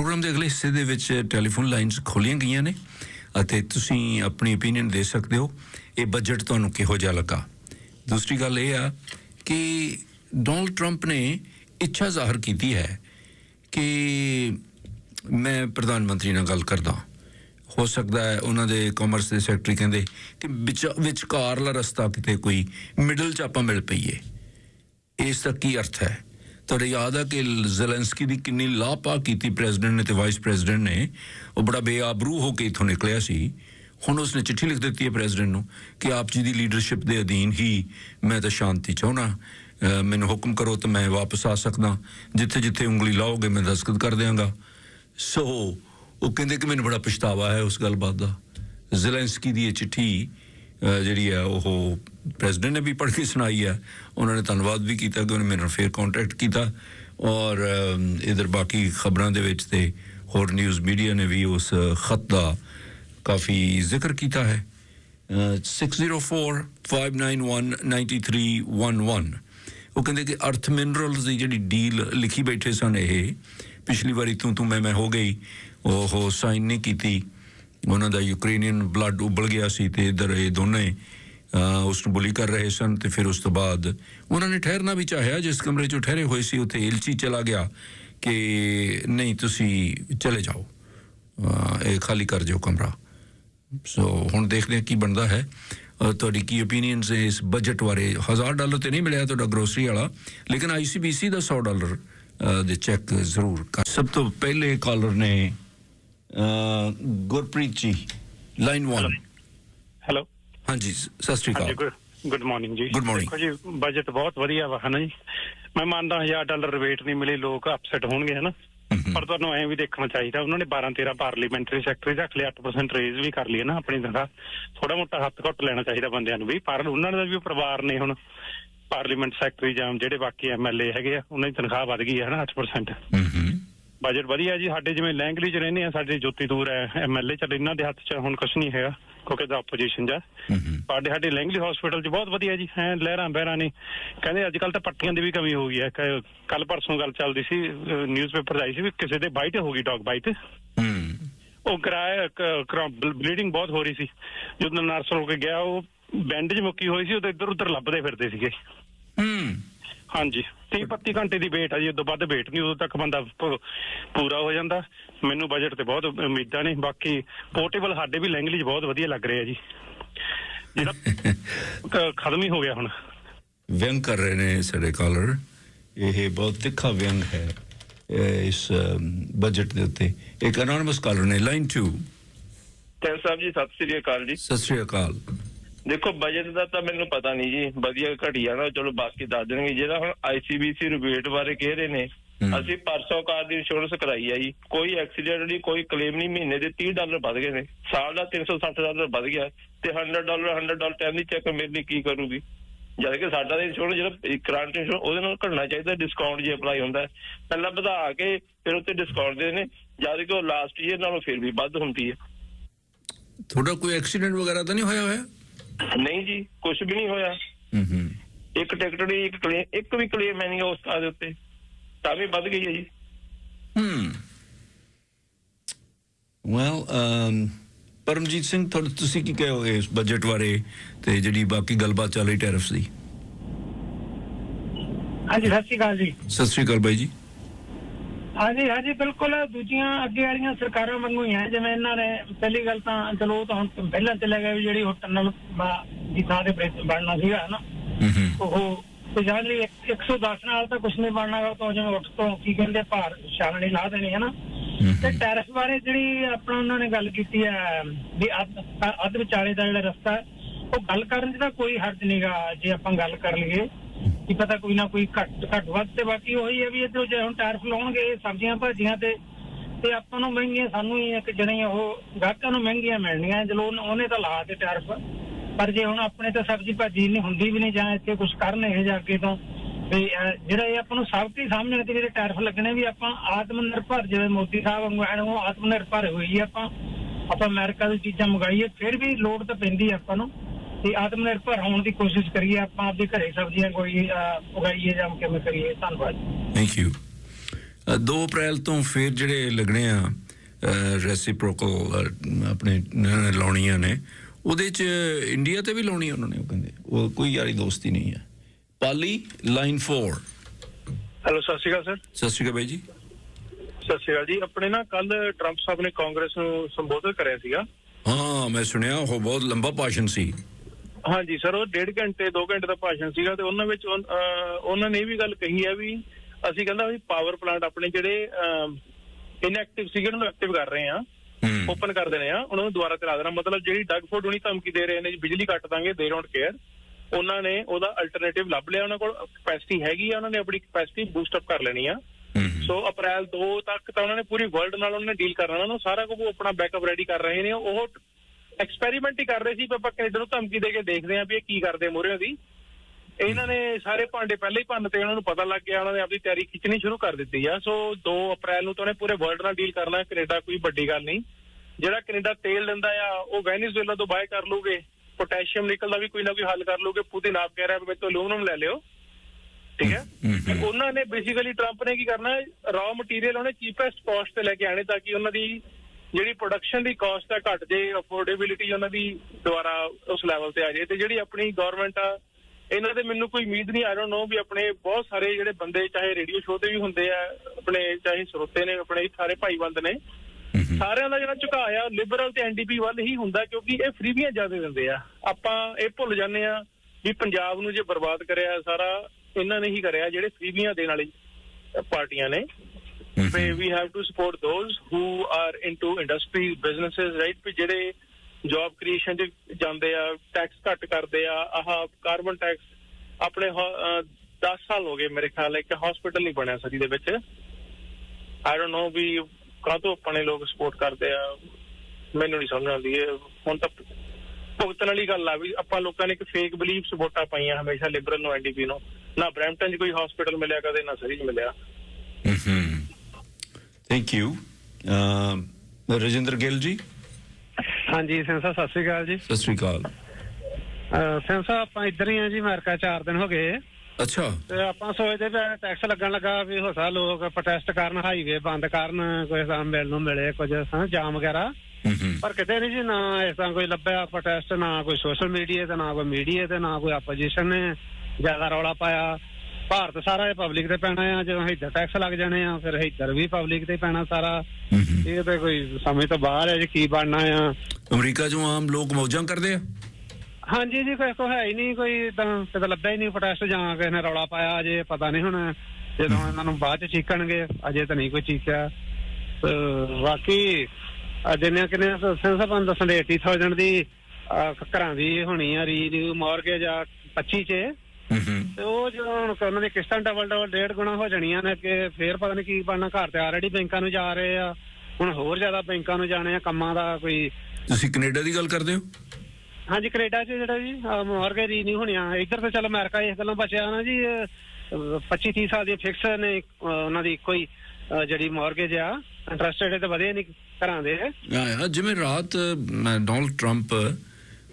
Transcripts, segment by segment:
Programme ਦੇ ਅਗਲੇ ਹਿੱਸੇ ਦੇ ਵਿੱਚ ਟੈਲੀਫੋਨ ਲਾਈਨਸ ਖੋਲੀਆਂ ਗਈਆਂ ਨੇ ਅਤੇ ਤੁਸੀਂ ਆਪਣੀ opinion ਦੇ ਸਕਦੇ ਹੋ, ਇਹ ਬਜਟ ਤੁਹਾਨੂੰ ਕਿਹੋ ਜਿਹਾ ਲੱਗਾ? ਦੂਸਰੀ ਗੱਲ ਇਹ ਆ ਕਿ ਡੋਨਲਡ ਟਰੰਪ ਨੇ ਇੱਛਾ ਜ਼ਾਹਰ ਕੀਤੀ ਹੈ ਕਿ ਮੈਂ ਪ੍ਰਧਾਨ ਮੰਤਰੀ ਨਾਲ ਗੱਲ ਕਰਦਾ ਹੋ। ਸਕਦਾ ਹੈ ਉਹਨਾਂ ਦੇ ਕਾਮਰਸ ਦੇ ਸੈਕਟਰੀ ਕਹਿੰਦੇ ਕਿ ਵਿਚ ਵਿਚਕਾਰਲਾ ਰਸਤਾ ਕਿਤੇ ਕੋਈ ਮਿਡਲ ਚ ਆਪਾਂ ਮਿਲ ਪਈਏ। ਇਸ ਦਾ ਕੀ ਅਰਥ ਹੈ? ਤੁਹਾਡੇ ਯਾਦ ਆ ਕਿ ਜ਼ੈਲੈਂਸਕੀ ਦੀ ਕਿੰਨੀ ਲਾਪਾ ਕੀਤੀ ਪ੍ਰੈਜ਼ੀਡੈਂਟ ਨੇ ਤੇ ਵਾਈਸ ਪ੍ਰੈਜ਼ੀਡੈਂਟ ਨੇ? ਉਹ ਬੜਾ ਬੇਆਬਰੂ ਹੋ ਕੇ ਇਥੋਂ ਨਿਕਲਿਆ ਸੀ। ਹੁਣ ਉਸਨੇ ਚਿੱਠੀ ਲਿਖ ਦਿੱਤੀ ਹੈ ਪ੍ਰੈਜ਼ੀਡੈਂਟ ਨੂੰ ਕਿ ਆਪ ਜੀ ਦੀ ਲੀਡਰਸ਼ਿਪ ਦੇ ਅਧੀਨ ਹੀ ਮੈਂ ਤਾਂ ਸ਼ਾਂਤੀ ਚਾਹੁੰਦਾ। ਮੈਨੂੰ ਹੁਕਮ ਕਰੋ ਤਾਂ ਮੈਂ ਵਾਪਸ ਆ ਸਕਦਾ। ਜਿੱਥੇ ਜਿੱਥੇ ਉਂਗਲੀ ਲਾਓਗੇ ਮੈਂ ਦਸਤਖਤ ਕਰ ਦਿਆਂਗਾ। ਸੋ, ਉਹ ਕਹਿੰਦੇ ਕਿ ਮੈਨੂੰ ਬੜਾ ਪਛਤਾਵਾ ਹੈ ਉਸ ਗੱਲਬਾਤ ਦਾ। ਜ਼ੈਲੈਂਸਕੀ ਦੀ ਇਹ ਚਿੱਠੀ ਜਿਹੜੀ ਹੈ ਉਹ ਪ੍ਰੈਜ਼ੀਡੈਂਟ ਨੇ ਵੀ ਪੜ੍ਹ ਕੇ ਸੁਣਾਈ ਹੈ ਉਹਨਾਂ ਨੇ ਧੰਨਵਾਦ ਵੀ ਕੀਤਾ ਕਿ ਉਹਨੇ ਮੇਰੇ ਨਾਲ ਫੇਰ ਕੰਟੈਕਟ ਕੀਤਾ। ਔਰ ਇਧਰ ਬਾਕੀ ਖਬਰਾਂ ਦੇ ਵਿੱਚ ਤੇ ਹੋਰ ਨਿਊਜ਼ ਮੀਡੀਆ ਨੇ ਵੀ ਉਸ ਖਤ ਦਾ ਕਾਫੀ ਜ਼ਿਕਰ ਕੀਤਾ ਹੈ। ਅਹ 6045919311 ਉਹ ਕਹਿੰਦੇ ਕਿ ਅਰਥ ਮਿਨਰਲਸ ਦੀ ਜਿਹੜੀ ਡੀਲ ਲਿਖੀ ਬੈਠੇ ਸਨ ਇਹ, ਪਿਛਲੀ ਵਾਰੀ ਤੂੰ ਤੂੰ ਮੈਂ ਮੈਂ ਹੋ ਗਈ ਉਹ ਸਾਈਨ ਨਹੀਂ ਕੀਤੀ। ਉਹਨਾਂ ਦਾ ਯੂਕਰੇਨੀਅਨ ਬਲੱਡ ਉਬਲ ਗਿਆ ਸੀ ਤੇ ਇਧਰ ਇਹ ਦੋਨੇ ਅਹ, ਉਸ ਨੂੰ ਬੁਲੀ ਕਰ ਰਹੇ ਸਨ ਤੇ ਫਿਰ ਉਸ ਤੋਂ ਬਾਅਦ ਉਹਨਾਂ ਨੇ ਠਹਿਰਨਾ ਵੀ ਚਾਹਿਆ ਜਿਸ ਕਮਰੇ 'ਚ ਠਹਿਰੇ ਹੋਏ ਸੀ ਉੱਥੇ ਇਲਚੀ ਚਲਾ ਗਿਆ ਕਿ ਨਹੀਂ ਤੁਸੀਂ ਚਲੇ ਜਾਓ ਇਹ ਖਾਲੀ ਕਰ ਦਿਓ ਕਮਰਾ। ਸੋ ਹੁਣ ਦੇਖਦੇ ਹਾਂ ਕੀ ਬਣਦਾ ਹੈ। ਤੁਹਾਡੀ ਕੀ ਓਪੀਨੀਅਨਸ ਹੈ ਇਸ ਬਜਟ ਬਾਰੇ? 1000 ਡਾਲਰ ਤੇ ਨਹੀਂ ਮਿਲਿਆ ਤੁਹਾਡਾ ਗਰੋਸਰੀ ਵਾਲਾ ਲੇਕਿਨ ਆਈਸੀਬੀਸੀ ਦਾ 100 ਡਾਲਰ ਦੇ ਚੈੱਕ ਜ਼ਰੂਰ ਕਰ ਸਭ ਤੋਂ ਪਹਿਲੇ ਕਾਲਰ ਨੇ ਗੁਰਪ੍ਰੀਤ ਜੀ ਲਾਈਨ 1 ਹੈਲੋ ਹਾਂਜੀ ਸਤਿ ਸ਼੍ਰੀ ਅਕਾਲ। ਗੁੱਡ ਮਾਰਨਿੰਗ ਜੀ। Morning. ਦੇਖੋ ਜੀ ਬਜਟ ਬਹੁਤ ਵਧੀਆ ਵਾ ਹਨਾ ਜੀ। ਮੈਂ ਮੰਨਦਾ 1000 ਡਾਲਰ ਰਿਬੇਟ ਨਹੀਂ ਮਿਲੇ ਲੋਕ ਅਪਸੈਟ ਹੋਣਗੇ ਹਨਾ। ਪਰ ਤੁਹਾਨੂੰ ਐਂ ਵੀ ਦੇਖਣਾ ਚਾਹੀਦਾ ਉਹਨਾਂ ਨੇ 12 13 ਪਾਰਲੀਮੈਂਟਰੀ ਸੈਕਟਰੀ ਰੱਖ ਲਿਆ 8% ਰੇਜ਼ ਵੀ ਕਰ ਲਈ ਨਾ ਆਪਣੀ ਤਨਖਾਹ ਥੋੜਾ ਮੋਟਾ ਹੱਥ ਘੁੱਟ ਲੈਣਾ ਚਾਹੀਦਾ ਬੰਦਿਆਂ ਨੂੰ ਵੀ ਪਰ ਉਹਨਾਂ ਦਾ ਵੀ ਪਰਿਵਾਰ ਨੇ ਹੁਣ ਪਾਰਲੀਮੈਂਟ ਸੈਕਟਰੀ ਜਾਂ ਜਿਹੜੇ ਬਾਕੀ ਐਮਐਲਏ ਹੈਗੇ ਆ ਉਹਨਾਂ ਦੀ ਤਨਖਾਹ ਵਧ ਗਈ ਹੈ ਨਾ 8% ਹੂੰ ਹੂੰ ਬਜਟ ਵਧੀਆ ਜੀ ਸਾਡੇ ਜਿਵੇਂ ਲੈਂਗਲੀ ਚ ਰਹਿੰਦੇ ਆ ਸਾਡੇ ਜੋਤੀ ਦੂਰ ਹੈ ਐਮਐਲਏ ਚ ਇਹਨਾਂ ਦੇ ਹੱਥ ਚ ਹੁਣ ਕੁਝ ਨਹੀਂ ਹੈਗਾ ਕਿਉਂਕਿ ਦਾ ਆਪੋਜੀਸ਼ਨ ਜਾ। ਸਾਡੇ ਸਾਡੇ ਲੈਂਗਲੀ ਹਸਪੀਟਲ 'ਚ ਬਹੁਤ ਵਧੀਆ ਜੀ ਹੈ ਲਹਿਰਾਂ ਬਹਿਰਾਂ ਨੇ। ਕਹਿੰਦੇ ਅੱਜ ਕੱਲ ਤਾਂ ਪੱਟੀਆਂ ਦੀ ਵੀ ਕਮੀ ਹੋ ਗਈ ਹੈ। ਕੱਲ ਪਰਸੋਂ ਗੱਲ ਚੱਲਦੀ ਸੀ ਨਿਊਜ਼ਪੇਪਰ ਆਈ ਸੀ ਵੀ ਕਿਸੇ ਦੇ ਬਾਈਟ ਹੋ ਗਈ ਡੌਗ ਬਾਈਟ ਉਹ ਕਰਾਇਆ ਬਲੀਡਿੰਗ ਬਹੁਤ ਹੋ ਰਹੀ ਸੀ। ਜਦੋਂ ਨਰਸ ਹੋ ਕੇ ਗਿਆ ਉਹ ਬੈਂਡੇਜ ਮੁੱਕੀ ਹੋਈ ਸੀ ਉਹ ਤਾਂ ਇੱਧਰ ਉੱਧਰ ਲੱਭਦੇ ਫਿਰਦੇ ਸੀਗੇ। ਹੂੰ। ਹਾਂਜੀ। 30 32 ਘੰਟੇ ਦੀ ਵੇਟ ਆ ਜੀ ਉਦੋਂ ਵੱਧ ਵੇਟ ਨਹੀਂ ਉਦੋਂ ਤੱਕ ਬੰਦਾ ਪੂਰਾ ਹੋ ਜਾਂਦਾ। ਮੈਨੂੰ ਬਜਟ ਤੇ ਬਹੁਤ ਉਮੀਦਾਂ ਨੇ। ਬਾਕੀ ਪੋਰਟੇਬਲ ਸਾਡੇ ਵੀ ਲੈਂਗਲੀ 'ਚ ਬਹੁਤ ਵਧੀਆ ਲੱਗ ਰਿਹਾ ਜੀ। ਜਿਹੜਾ ਖਤਮ ਹੀ ਹੋ ਗਿਆ ਹੁਣ। ਵਿਅੰਗ ਕਰ ਰਹੇ ਨੇ ਸਾਡੇ ਕਾਲਰ ਇਹ ਬਹੁਤ ਤਿੱਖਾ ਵਿਅੰਗ ਹੈ ਇਸ ਬਜਟ ਦੇ ਉੱਤੇ। ਇੱਕ ਅਨੋਨਿਮਸ ਕਾਲਰ ਨੇ ਲਾਈਨ 2 ਟੈਂ ਸਾਹਿਬ ਜੀ ਸਤਿ ਸ੍ਰੀ ਅਕਾਲ ਜੀ। ਸਤਿ ਸ਼੍ਰੀ ਅਕਾਲ। ਦੇਖੋ ਬਜਟ ਦਾ ਤਾਂ ਮੈਨੂੰ ਪਤਾ ਨਹੀਂ ਜੀ। ਵਧੀਆ ਘਟੀਆ ਨਾ ਚਲੋ ਬਾਕੀ ਦੱਸ ਦੇਣਗੇ। ਜਿਹੜਾ ਹੁਣ ਆਈਸੀਬੀਸੀ ਰਿਬੇਟ ਬਾਰੇ ਕਹਿ ਰਹੇ ਨੇ। ਅਸੀਂ ਪਰਸੋਂ ਕਾਰ ਦੀ ਇੰਸ਼ੋਰੈਂਸ ਕਰਾਈ ਆ ਜੀ। ਕੋਈ ਐਕਸੀਡੈਂਟ ਨਹੀਂ ਕੋਈ ਕਲੇਮ ਨਹੀਂ ਮਹੀਨੇ ਦੇ 30 ਡਾਲਰ ਵੱਧ ਗਏ ਨੇ। ਸਾਲ ਦਾ 360 ਡਾਲਰ ਵੱਧ ਗਿਆ ਤੇ 100 ਡਾਲਰ 100 ਡਾਲਰ ਟਾਈਮ ਦੀ ਚੈੱਕ ਮੇਰੇ ਲਈ ਕੀ ਕਰੂਗੀ? ਜਦ ਕਿ ਸਾਡਾ ਤਾਂ ਇੰਸ਼ੋਰੈਂਸ ਜਿਹੜਾ ਕਰੰਟ ਇੰਸ਼ੋਰੈਂਸ ਉਹਦੇ ਨਾਲ ਘਟਣਾ ਚਾਹੀਦਾ ਡਿਸਕਾਊਂਟ ਜੇ ਅਪਲਾਈ ਹੁੰਦਾ। ਪਹਿਲਾਂ ਵਧਾ ਕੇ ਫਿਰ ਉੱਤੇ ਡਿਸਕਾਊਂਟ ਦੇ ਨੇ। ਜਦ ਕਿ ਉਹ ਲਾਸਟ ਈਅਰ ਨਾਲੋਂ ਫਿਰ ਵੀ ਵੱਧ ਹੁੰਦੀ ਹੈ ਤੁਹਾਡਾ ਕੋਈ ਐਕਸੀਡੈਂਟ ਵਗੈਰਾ ਤਾਂ ਨਹੀਂ ਹੋਇਆ ਹੋਇਆ? ਨਹੀਂ ਜੀ ਕੁਝ ਵੀ ਨਹੀਂ ਹੋਇਆ। ਹੂੰ ਹੂੰ ਇੱਕ ਟਿਕਟ ਦੀ ਇੱਕ ਕਲੇਮ ਇੱਕ ਵੀ ਕਲੇਮ ਹੈ ਨਹੀਂ ਉਸ ਦੇ ਉੱਤੇ। ਤਾਂ ਵੀ ਵੱਧ ਗਈ ਹੈ ਜੀ। Hmm well um Paramjit Singh ਤੁਹਾਡਾ ਤੁਸੀਂ ਕੀ ਕਹੋਗੇ ਇਸ ਬਜਟ ਬਾਰੇ ਤੇ ਜਿਹੜੀ ਬਾਕੀ ਗੱਲਬਾਤ ਚੱਲ ਰਹੀ ਟੈਰਿਫਸ ਦੀ? ਹਾਂਜੀ ਸਤਿ ਸ਼੍ਰੀ ਅਕਾਲ ਜੀ। ਸਤਿ ਸ਼੍ਰੀ ਅਕਾਲ ਬਾਈ ਜੀ। ਹਾਂਜੀ ਹਾਂਜੀ ਬਿਲਕੁਲ। ਦੂਜੀਆਂ ਅੱਗੇ ਵਾਲੀਆਂ ਸਰਕਾਰਾਂ ਵਾਂਗੂ ਹੀ ਹੈ ਜਿਵੇਂ ਇਹਨਾਂ ਨੇ ਪਹਿਲੀ ਗੱਲ ਤਾਂ ਚਲੋ ਤਾਂ ਹੁਣ ਪਹਿਲਾਂ ਚੱਲਿਆ ਗਿਆ ਵੀ ਜਿਹੜੀ ਉਹ ਟਨਲ ਦੀ ਥਾਂ ਤੇ ਬ੍ਰਿਜ ਬਣਨਾ ਸੀਗਾ ਨਾ ਹੂੰ ਹੂੰ। ਉਹ ਤੇ ਜਾਨ ਲਈ 110 ਨਾਲ ਤਾਂ ਕੁਝ ਨਹੀਂ ਬਣਨਾ ਗਾ ਤਾਂ ਜਿਵੇਂ ਉੱਠ ਤੋਂ ਕੀ ਕਹਿੰਦੇ ਭਾਰ ਛਾਲਣੀ ਲਾ ਦੇਣੀ ਹੈ ਨਾ ਹੂੰ। ਤੇ। ਟੈਰਿਫ ਬਾਰੇ ਜਿਹੜੀ ਆਪਣਾ ਉਹਨਾਂ ਨੇ ਗੱਲ ਕੀਤੀ ਹੈ ਵੀ ਅੱਧ ਅੱਧ ਵਿਚਾਲੇ ਦਾ ਜਿਹੜਾ ਰਸਤਾ ਉਹ ਗੱਲ ਕਰਨ 'ਚ ਤਾਂ ਕੋਈ ਹਰਜ ਨਹੀਂਗਾ ਜੇ ਆਪਾਂ ਗੱਲ ਕਰ ਲਈਏ ਕੀ ਪਤਾ ਕੋਈ ਨਾ ਕੋਈ ਘੱਟ ਘੱਟ ਵੱਧ ਤੇ ਬਾਕੀ ਉਹੀ ਹੈ ਵੀ ਇਧਰੋਂ ਜੇ ਹੁਣ ਟੈਰਿਫ ਲਾਉਣਗੇ ਸਬਜ਼ੀਆਂ ਭਾਜੀਆਂ ਤੇ ਤੇ ਆਪਾਂ ਨੂੰ ਮਹਿੰਗੀਆਂ, ਸਾਨੂੰ ਹੀ ਇੱਕ ਜਿਹੜੀਆਂ ਉਹ ਗਾਹਕਾਂ ਨੂੰ ਮਹਿੰਗੀਆਂ ਮਿਲਣੀਆਂ ਚਲੋ ਉਹਨੇ- ਤਾਂ ਲਾ ਤੇ ਟੈਰਿਫ। ਪਰ ਜੇ ਹੁਣ ਆਪਣੇ ਤਾਂ ਸਬਜ਼ੀ ਭਾਜੀ ਨਹੀਂ ਹੁੰਦੀ ਵੀ ਨਹੀਂ ਜਾਂ ਇੱਥੇ ਕੁਝ ਕਰਨ ਇਹ ਜਾ ਕੇ ਤੋਂ ਵੀ ਜਿਹੜਾ ਇਹ ਆਪਾਂ ਨੂੰ ਸਭ ਤੋਂ ਸਾਹਮਣੇ ਤੇ ਜਿਹੜੇ ਟੈਰਿਫ ਲੱਗਣੇ ਵੀ ਆਪਾਂ ਆਤਮ ਨਿਰਭਰ ਜਿਵੇਂ ਮੋਦੀ ਸਾਹਿਬ ਵਾਂਗੂ ਐਨ ਉਹ ਆਤਮ ਨਿਰਭਰ ਹੋਈ ਆਪਾਂ ਆਪਾਂ ਅਮਰੀਕਾ ਦੀ ਚੀਜ਼ਾਂ ਮੰਗਾਈਏ, ਫਿਰ ਵੀ ਲੋੜ ਤਾਂ ਪੈਂਦੀ ਆਪਾਂ ਨੂੰ। ਤੇ ਆਤਮ ਨਿਰਭਰ ਹੋਣ ਦੀ ਕੋਸ਼ਿਸ਼ ਕਰੀਏ ਆਪਾਂ ਆਪਦੇ ਘਰੇ ਸਬਜ਼ੀਆਂ ਕੋਈ ਉਗਾਈਏ ਜਾਂ ਕਿਵੇਂ ਕਰੀਏ ਧੰਨਵਾਦ। ਥੈਂਕ ਯੂ ਅ, 2 ਅਪ੍ਰੈਲ ਤੋਂ ਫਿਰ ਜਿਹੜੇ ਲੱਗਣੇ ਆ ਰੈਸਿਪਰੋਕਲ ਆਪਣੇ ਲਾਉਣੀਆਂ ਨੇ ਉਹਦੇ ਚ ਇੰਡੀਆ ਤੇ ਵੀ ਲਾਉਣੀ ਉਹਨਾਂ ਨੇ ਉਹ ਕਹਿੰਦੇ। ਉਹ ਕੋਈ ਯਾਰੀ ਦੋਸਤੀ ਨਹੀਂ ਹੈ ਪਾਲੀ ਲਾਈਨ 4 ਹੈਲੋ ਸਤਿ ਸ਼੍ਰੀ ਅਕਾਲ ਸਰ। ਸਤਿ ਸ਼੍ਰੀ ਅਕਾਲ ਬਾਈ ਜੀ। ਸਤਿ ਸ਼੍ਰੀ ਅਕਾਲ ਜੀ। ਆਪਣੇ ਨਾ ਕੱਲ ਟਰੰਪ ਸਾਹਿਬ ਨੇ ਕਾਂਗਰਸ ਨੂੰ ਸੰਬੋਧਨ ਕਰਿਆ ਸੀਗਾ। ਹਾਂ ਮੈਂ ਸੁਣਿਆ ਉਹ ਬਹੁਤ ਲੰਬਾ ਭਾਸ਼ਣ ਸੀ। ਹਾਂਜੀ ਸਰ ਉਹ ਡੇਢ ਘੰਟੇ 2 ਘੰਟੇ ਦਾ ਭਾਸ਼ਣ ਸੀਗਾ ਤੇ ਉਹਨਾਂ ਵਿੱਚ ਉਹਨਾਂ ਨੇ ਇਹ ਵੀ ਗੱਲ ਕਹੀ ਹੈ ਵੀ ਅਸੀਂ ਕਹਿੰਦਾ ਵੀ ਪਾਵਰ ਪਲਾਂਟ ਆਪਣੇ ਜਿਹੜੇ ਇਨਐਕਟਿਵ ਸੀਗੇ ਉਹਨਾਂ ਨੂੰ ਐਕਟਿਵ ਕਰ ਰਹੇ ਆ ਓਪਨ ਕਰ ਦੇਣੇ ਆ ਉਹਨਾਂ ਨੂੰ ਦੁਬਾਰਾ ਚਲਾ ਦੇਣਾ। ਮਤਲਬ ਜਿਹੜੀ ਡਗ ਫੋਰਡ ਹੁਣੀ ਧਮਕੀ ਦੇ ਰਹੇ ਨੇ ਜੀ ਬਿਜਲੀ ਕੱਟ ਦਾਂਗੇ ਦੇ ਡੋਂਟ ਕੇਅਰ ਉਹਨਾਂ ਨੇ ਉਹਦਾ ਅਲਟਰਨੇਟਿਵ ਲੱਭ ਲਿਆ ਉਹਨਾਂ ਕੋਲ ਕਪੈਸਿਟੀ ਹੈਗੀ ਆ ਉਹਨਾਂ ਨੇ ਆਪਣੀ ਕਪੈਸਿਟੀ ਬੂਸਟ ਅਪ ਕਰ ਲੈਣੀ ਆ। ਸੋ ਅਪ੍ਰੈਲ 2 ਤੱਕ ਤਾਂ ਉਹਨਾਂ ਨੇ ਪੂਰੀ ਵਰਲਡ ਨਾਲ ਉਹਨਾਂ ਨੇ ਡੀਲ ਕਰਨਾ ਉਹਨਾਂ ਨੂੰ ਸਾਰਾ ਕੁਝ ਆਪਣਾ ਬੈਕਅਪ ਰੈਡੀ ਕਰ ਰਹੇ ਨੇ ਉਹ ਐਕਸਪੈਰੀਮੈਂਟ ਹੀ ਕਰ ਰਹੇ ਸੀ ਵੀ ਆਪਾਂ ਕੈਨੇਡਾ ਨੂੰ ਧਮਕੀ ਦੇ ਕੇ ਦੇਖਦੇ ਆਂ ਵੀ ਇਹ ਕੀ ਕਰਦੇ ਮੋਰਿਆਂ ਦੀ। ਇਹਨਾਂ ਨੇ ਸਾਰੇ ਭਾਂਡੇ ਪਹਿਲਾਂ ਹੀ ਭੰਨ ਤੇ ਉਹਨਾਂ ਨੂੰ ਪਤਾ ਲੱਗ ਗਿਆ ਉਹਨਾਂ ਨੇ ਆਪਣੀ ਤਿਆਰੀ ਖਿੱਚਣੀ ਸ਼ੁਰੂ ਕਰ ਦਿੱਤੀ ਆ। ਸੋ 2 ਅਪ੍ਰੈਲ ਨੂੰ ਤਾਂ ਉਹਨੇ ਪੂਰੇ ਵਰਲਡ ਨਾਲ ਡੀਲ ਕਰਨਾ ਕੈਨੇਡਾ ਕੋਈ ਵੱਡੀ ਗੱਲ ਨਹੀਂ। ਜਿਹੜਾ ਕੈਨੇਡਾ ਤੇਲ ਲੈਂਦਾ ਆ ਉਹ ਵੈਨੇਜ਼ੁਏਲਾ ਤੋਂ ਬਾਏ ਕਰ ਲੂਗੇ ਪੋਟਾਸ਼ੀਅਮ ਨਿਕਲ ਦਾ ਵੀ ਕੋਈ ਨਾ ਕੋਈ ਹੱਲ ਕਰ ਲੂਗੇ ਪੁਤਿਨ ਆਪ ਕਹਿ ਰਿਹਾ ਵੀ ਤੋਂ ਅਲੂਮੀਨੀਅਮ ਲੈ ਲਿਓ। ਠੀਕ ਹੈ। ਉਹਨਾਂ ਨੇ ਬੇਸਿਕਲੀ ਟਰੰਪ ਨੇ ਕੀ ਕਰਨਾ ਰॉ ਮਟੀਰੀਅਲ ਉਹਨੇ ਚੀਪੈਸਟ ਕਾਸਟ ਤੇ ਲੈ ਕੇ ਆਣੇ ਤਾਂ ਕਿ ਉਹਨਾਂ ਦੀ ਜਿਹੜੀ ਪ੍ਰੋਡਕਸ਼ਨ ਦੀ ਕਾਸਟ ਹੈ ਘਟ ਜੇ ਅਫੋਰਡੇਬਿਲਿਟੀ ਉਹਨਾਂ ਦੀ ਦੁਆਰਾ ਉਸ ਲੈਵਲ ਤੇ ਆ ਜਾਏ ਤੇ ਜਿਹੜੀ ਆਪਣੀ ਗਵਰਨਮੈਂਟ ਆ ਇਹਨਾਂ ਦੇ ਮੈਨੂੰ ਕੋਈ ਉਮੀਦ ਨਹੀਂ ਆ ਡੋਨਟ ਨੋ ਵੀ ਆਪਣੇ ਬਹੁਤ ਸਾਰੇ ਜਿਹੜੇ ਬੰਦੇ ਚਾਹੇ ਰੇਡੀਓ ਸ਼ੋਅ ਤੇ ਵੀ ਹੁੰਦੇ ਆ ਆਪਣੇ ਚਾਹੇ ਸਰੋਤੇ ਨੇ ਆਪਣੇ ਸਾਰੇ ਭਾਈਬੰਦ ਨੇ। ਸਾਰਿਆਂ ਦਾ ਜਿਹੜਾ ਝੁਕਾਅ ਆ ਲਿਬਰਲ ਤੇ ਐਨਡੀਪੀ ਵੱਲ ਹੀ ਹੁੰਦਾ ਕਿਉਂਕਿ ਇਹ ਫਰੀਵੀਆਂ ਜ਼ਿਆਦਾ ਦਿੰਦੇ ਆ। ਆਪਾਂ ਇਹ ਭੁੱਲ ਜਾਂਦੇ ਆ ਵੀ ਪੰਜਾਬ ਨੂੰ ਜੇ ਬਰਬਾਦ ਕਰਿਆ ਸਾਰਾ ਇਹਨਾਂ ਨੇ ਹੀ ਕਰਿਆ ਜਿਹੜੇ ਫਰੀਵੀਆਂ ਦੇਣ ਵਾਲੀ ਪਾਰਟੀਆਂ ਨੇ। ਹੂੰ, ਵੀ ਹੂੰ। We have to support those who are into industry businesses ਵੀ ਜਿਹੜੇ ਜੌਬ ਕ੍ਰੀਏਸ਼ਨ ਚ ਜਾਂਦੇ ਆ ਟੈਕਸ ਘੱਟ ਕਰਦੇ ਆ ਆਹ ਕਾਰਬਨ ਟੈਕਸ ਆਪਣੇ 10 ਸਾਲ ਹੋ ਗਏ ਮੇਰੇ ਖਿਆਲ ਇੱਕ ਹਸਪੀਟਲ ਨਹੀਂ ਬਣਿਆ ਸਦੀ ਦੇ ਵਿੱਚ ਆਈ ਡੋਨਟ ਨੋ ਵੀ ਕਾਹਤੋਂ ਆਪਣੇ ਲੋਕ ਸਪੋਰਟ ਕਰਦੇ ਆ ਮੈਨੂੰ ਨਹੀਂ ਸਮਝ ਆਉਂਦੀ ਇਹ ਹੁਣ ਤਾਂ ਭੁਗਤਣ ਵਾਲੀ ਗੱਲ ਆ ਵੀ ਆਪਾਂ ਲੋਕਾਂ ਨੇ ਇੱਕ ਫੇਕ ਬਲੀਫਸ ਵੋਟਾਂ ਪਾਈਆਂ ਹਮੇਸ਼ਾ ਲਿਬਰਲ ਨੂੰ ਐਨਡੀਪੀ ਨੂੰ ਨਾ ਬ੍ਰੈਂਪਟਨ 'ਚ ਕੋਈ ਹਸਪੀਟਲ ਮਿਲਿਆ ਕਦੇ ਨਾ ਸਰੀ 'ਚ ਮਿਲਿਆ ਥੈਂਕ ਯੂ ਰਜਿੰਦਰ ਗਿੱਲ ਜੀ ਹਾਂਜੀ ਸੈਂਸਾ ਸਤਿ ਸ਼੍ਰੀ ਅਕਾਲ ਜੀ ਸਤਿ ਸ਼੍ਰੀ ਅਕਾਲ ਸੈਂਸਾ ਆਪਾਂ ਇੱਧਰ ਹੀ ਆ ਜੀ ਅਮਰੀਕਾ 4 ਦਿਨ ਹੋ ਗਏ ਅੱਛਾ ਤੇ ਆਪਾਂ ਸੋਚਦੇ ਵੀ ਟੈਕਸ ਲੱਗਣ ਲੱਗਾ ਵੀ ਹੋ ਸਕਦਾ ਲੋਕ ਪ੍ਰੋਟੈਸਟ ਕਰਨ ਹਾਈਵੇ ਬੰਦ ਕਰਨ ਕੋਈ ਸਾਂ ਮਿਲ ਨੂੰ ਮਿਲੇ ਕੁਝ ਹਾਂ ਜਾਮ ਵਗੈਰਾ ਹੂੰ ਹੂੰ ਪਰ ਕਿਤੇ ਨਹੀਂ ਜੀ ਨਾ ਇਸ ਤਰ੍ਹਾਂ ਕੋਈ ਲੱਭਿਆ ਪ੍ਰੋਟੈਸਟ ਨਾ ਕੋਈ ਸੋਸ਼ਲ ਮੀਡੀਆ ਤੇ ਨਾ ਕੋਈ ਮੀਡੀਆ ਤੇ ਨਾ ਕੋਈ ਆਪੋਜੀਸ਼ਨ ਨੇ ਜ਼ਿਆਦਾ ਰੌਲਾ ਪਾਇਆ ਭਾਰਤ ਸਾਰਾ ਪਬਲਿਕ ਤੇ ਪੈਣਾ ਆ ਜਦੋਂ ਇੱਧਰ ਟੈਕਸ ਲੱਗ ਜਾਣੇ ਆ ਫਿਰ ਇੱਧਰ ਵੀ ਪਬਲਿਕ ਤੇ ਪੈਣਾ ਸਾਰਾ। ਇਹ ਤੇ ਕੋਈ ਸਮਝ ਤੋਂ ਬਾਹਰ ਹੈ ਜੀ ਕੀ ਬਣਨਾ ਆ। ਅਮਰੀਕਾ 'ਚੋਂ ਆਮ ਲੋਕ ਮੌਜਾਂ ਕਰਦੇ ਆ? ਹਾਂਜੀ ਜੀ ਕੋਈ ਕੋ ਹੈ ਹੀ ਨਹੀਂ ਕੋਈ ਤਾਂ ਕਿਤੇ ਲੱਭਿਆ ਹੀ ਨਹੀਂ ਪ੍ਰੋਟੈਸਟ ਜਾਂ ਕਿਸੇ ਨੇ ਰੌਲਾ ਪਾਇਆ ਅਜੇ ਪਤਾ ਨਹੀਂ ਹੁਣ ਜਦੋਂ ਇਹਨਾਂ ਨੂੰ ਬਾਅਦ ਚ ਚੀਕਣਗੇ ਅਜੇ ਤਾਂ ਨਹੀਂ ਕੋਈ ਚੀਕਿਆ। ਤੇ ਬਾਕੀ ਜਿੰਨੇ ਕਿੰਨੇ ਸੈਂਸਰ ਬੰਦ ਦੱਸਣ 80000 ਦੀ ਘਰਾਂ ਦੀ ਹੋਣੀ ਆ ਰੀਨਿਊ ਮਾਰਗੇਜ ਆ 25 ਚ। ਤੇ ਉਹ ਜਦੋਂ ਹੁਣ ਉਹਨਾਂ ਦੀ ਕਿਸ਼ਤਾਂ ਡਬਲ ਡਬਲ ਡੇਢ ਗੁਣਾ ਹੋ ਜਾਣੀਆਂ ਨੇ ਕਿ ਫੇਰ ਪਤਾ ਨਹੀਂ ਕੀ ਬਣਨਾ ਘਰ ਤੇ ਆਲਰੇਡੀ ਬੈਂਕਾਂ ਨੂੰ ਜਾ ਰਹੇ ਆ। ਹੁਣ ਹੋਰ ਜ਼ਿਆਦਾ ਬੈਂਕਾਂ ਨੂੰ ਜਾਣੇ ਆ ਕੰਮਾਂ ਦਾ ਕੋਈ ਤੁਸੀਂ ਕੈਨੇਡਾ ਦੀ ਗੱਲ ਕਰਦੇ ਹੋ? ਹਾਂਜੀ ਕੈਨੇਡਾ 'ਚ ਜਿਹੜਾ ਜੀ ਮਾਰਗੇ ਰੀਨਿਊ ਹੋਣੀਆਂ। ਇੱਧਰ ਤਾਂ ਚਲੋ ਅਮਰੀਕਾ ਇਸ ਗੱਲੋਂ ਬਚਿਆ ਨਾ ਜੀ 25 30 ਸਾਲ ਦੀ ਫਿਕਸ ਨੇ ਉਹਨਾਂ ਦੀ ਕੋਈ ਜਿਹੜੀ ਮਾਰਗੇਜ ਆ ਇੰਟਰਸਟ ਰੇਟ ਤੇ ਵਧੇ ਨਹੀਂ ਘਰਾਂ ਦੇ। ਆ ਜਿਵੇਂ ਰਾਤ ਮੈਂ ਡੋਨਲਡ ਟਰੰਪ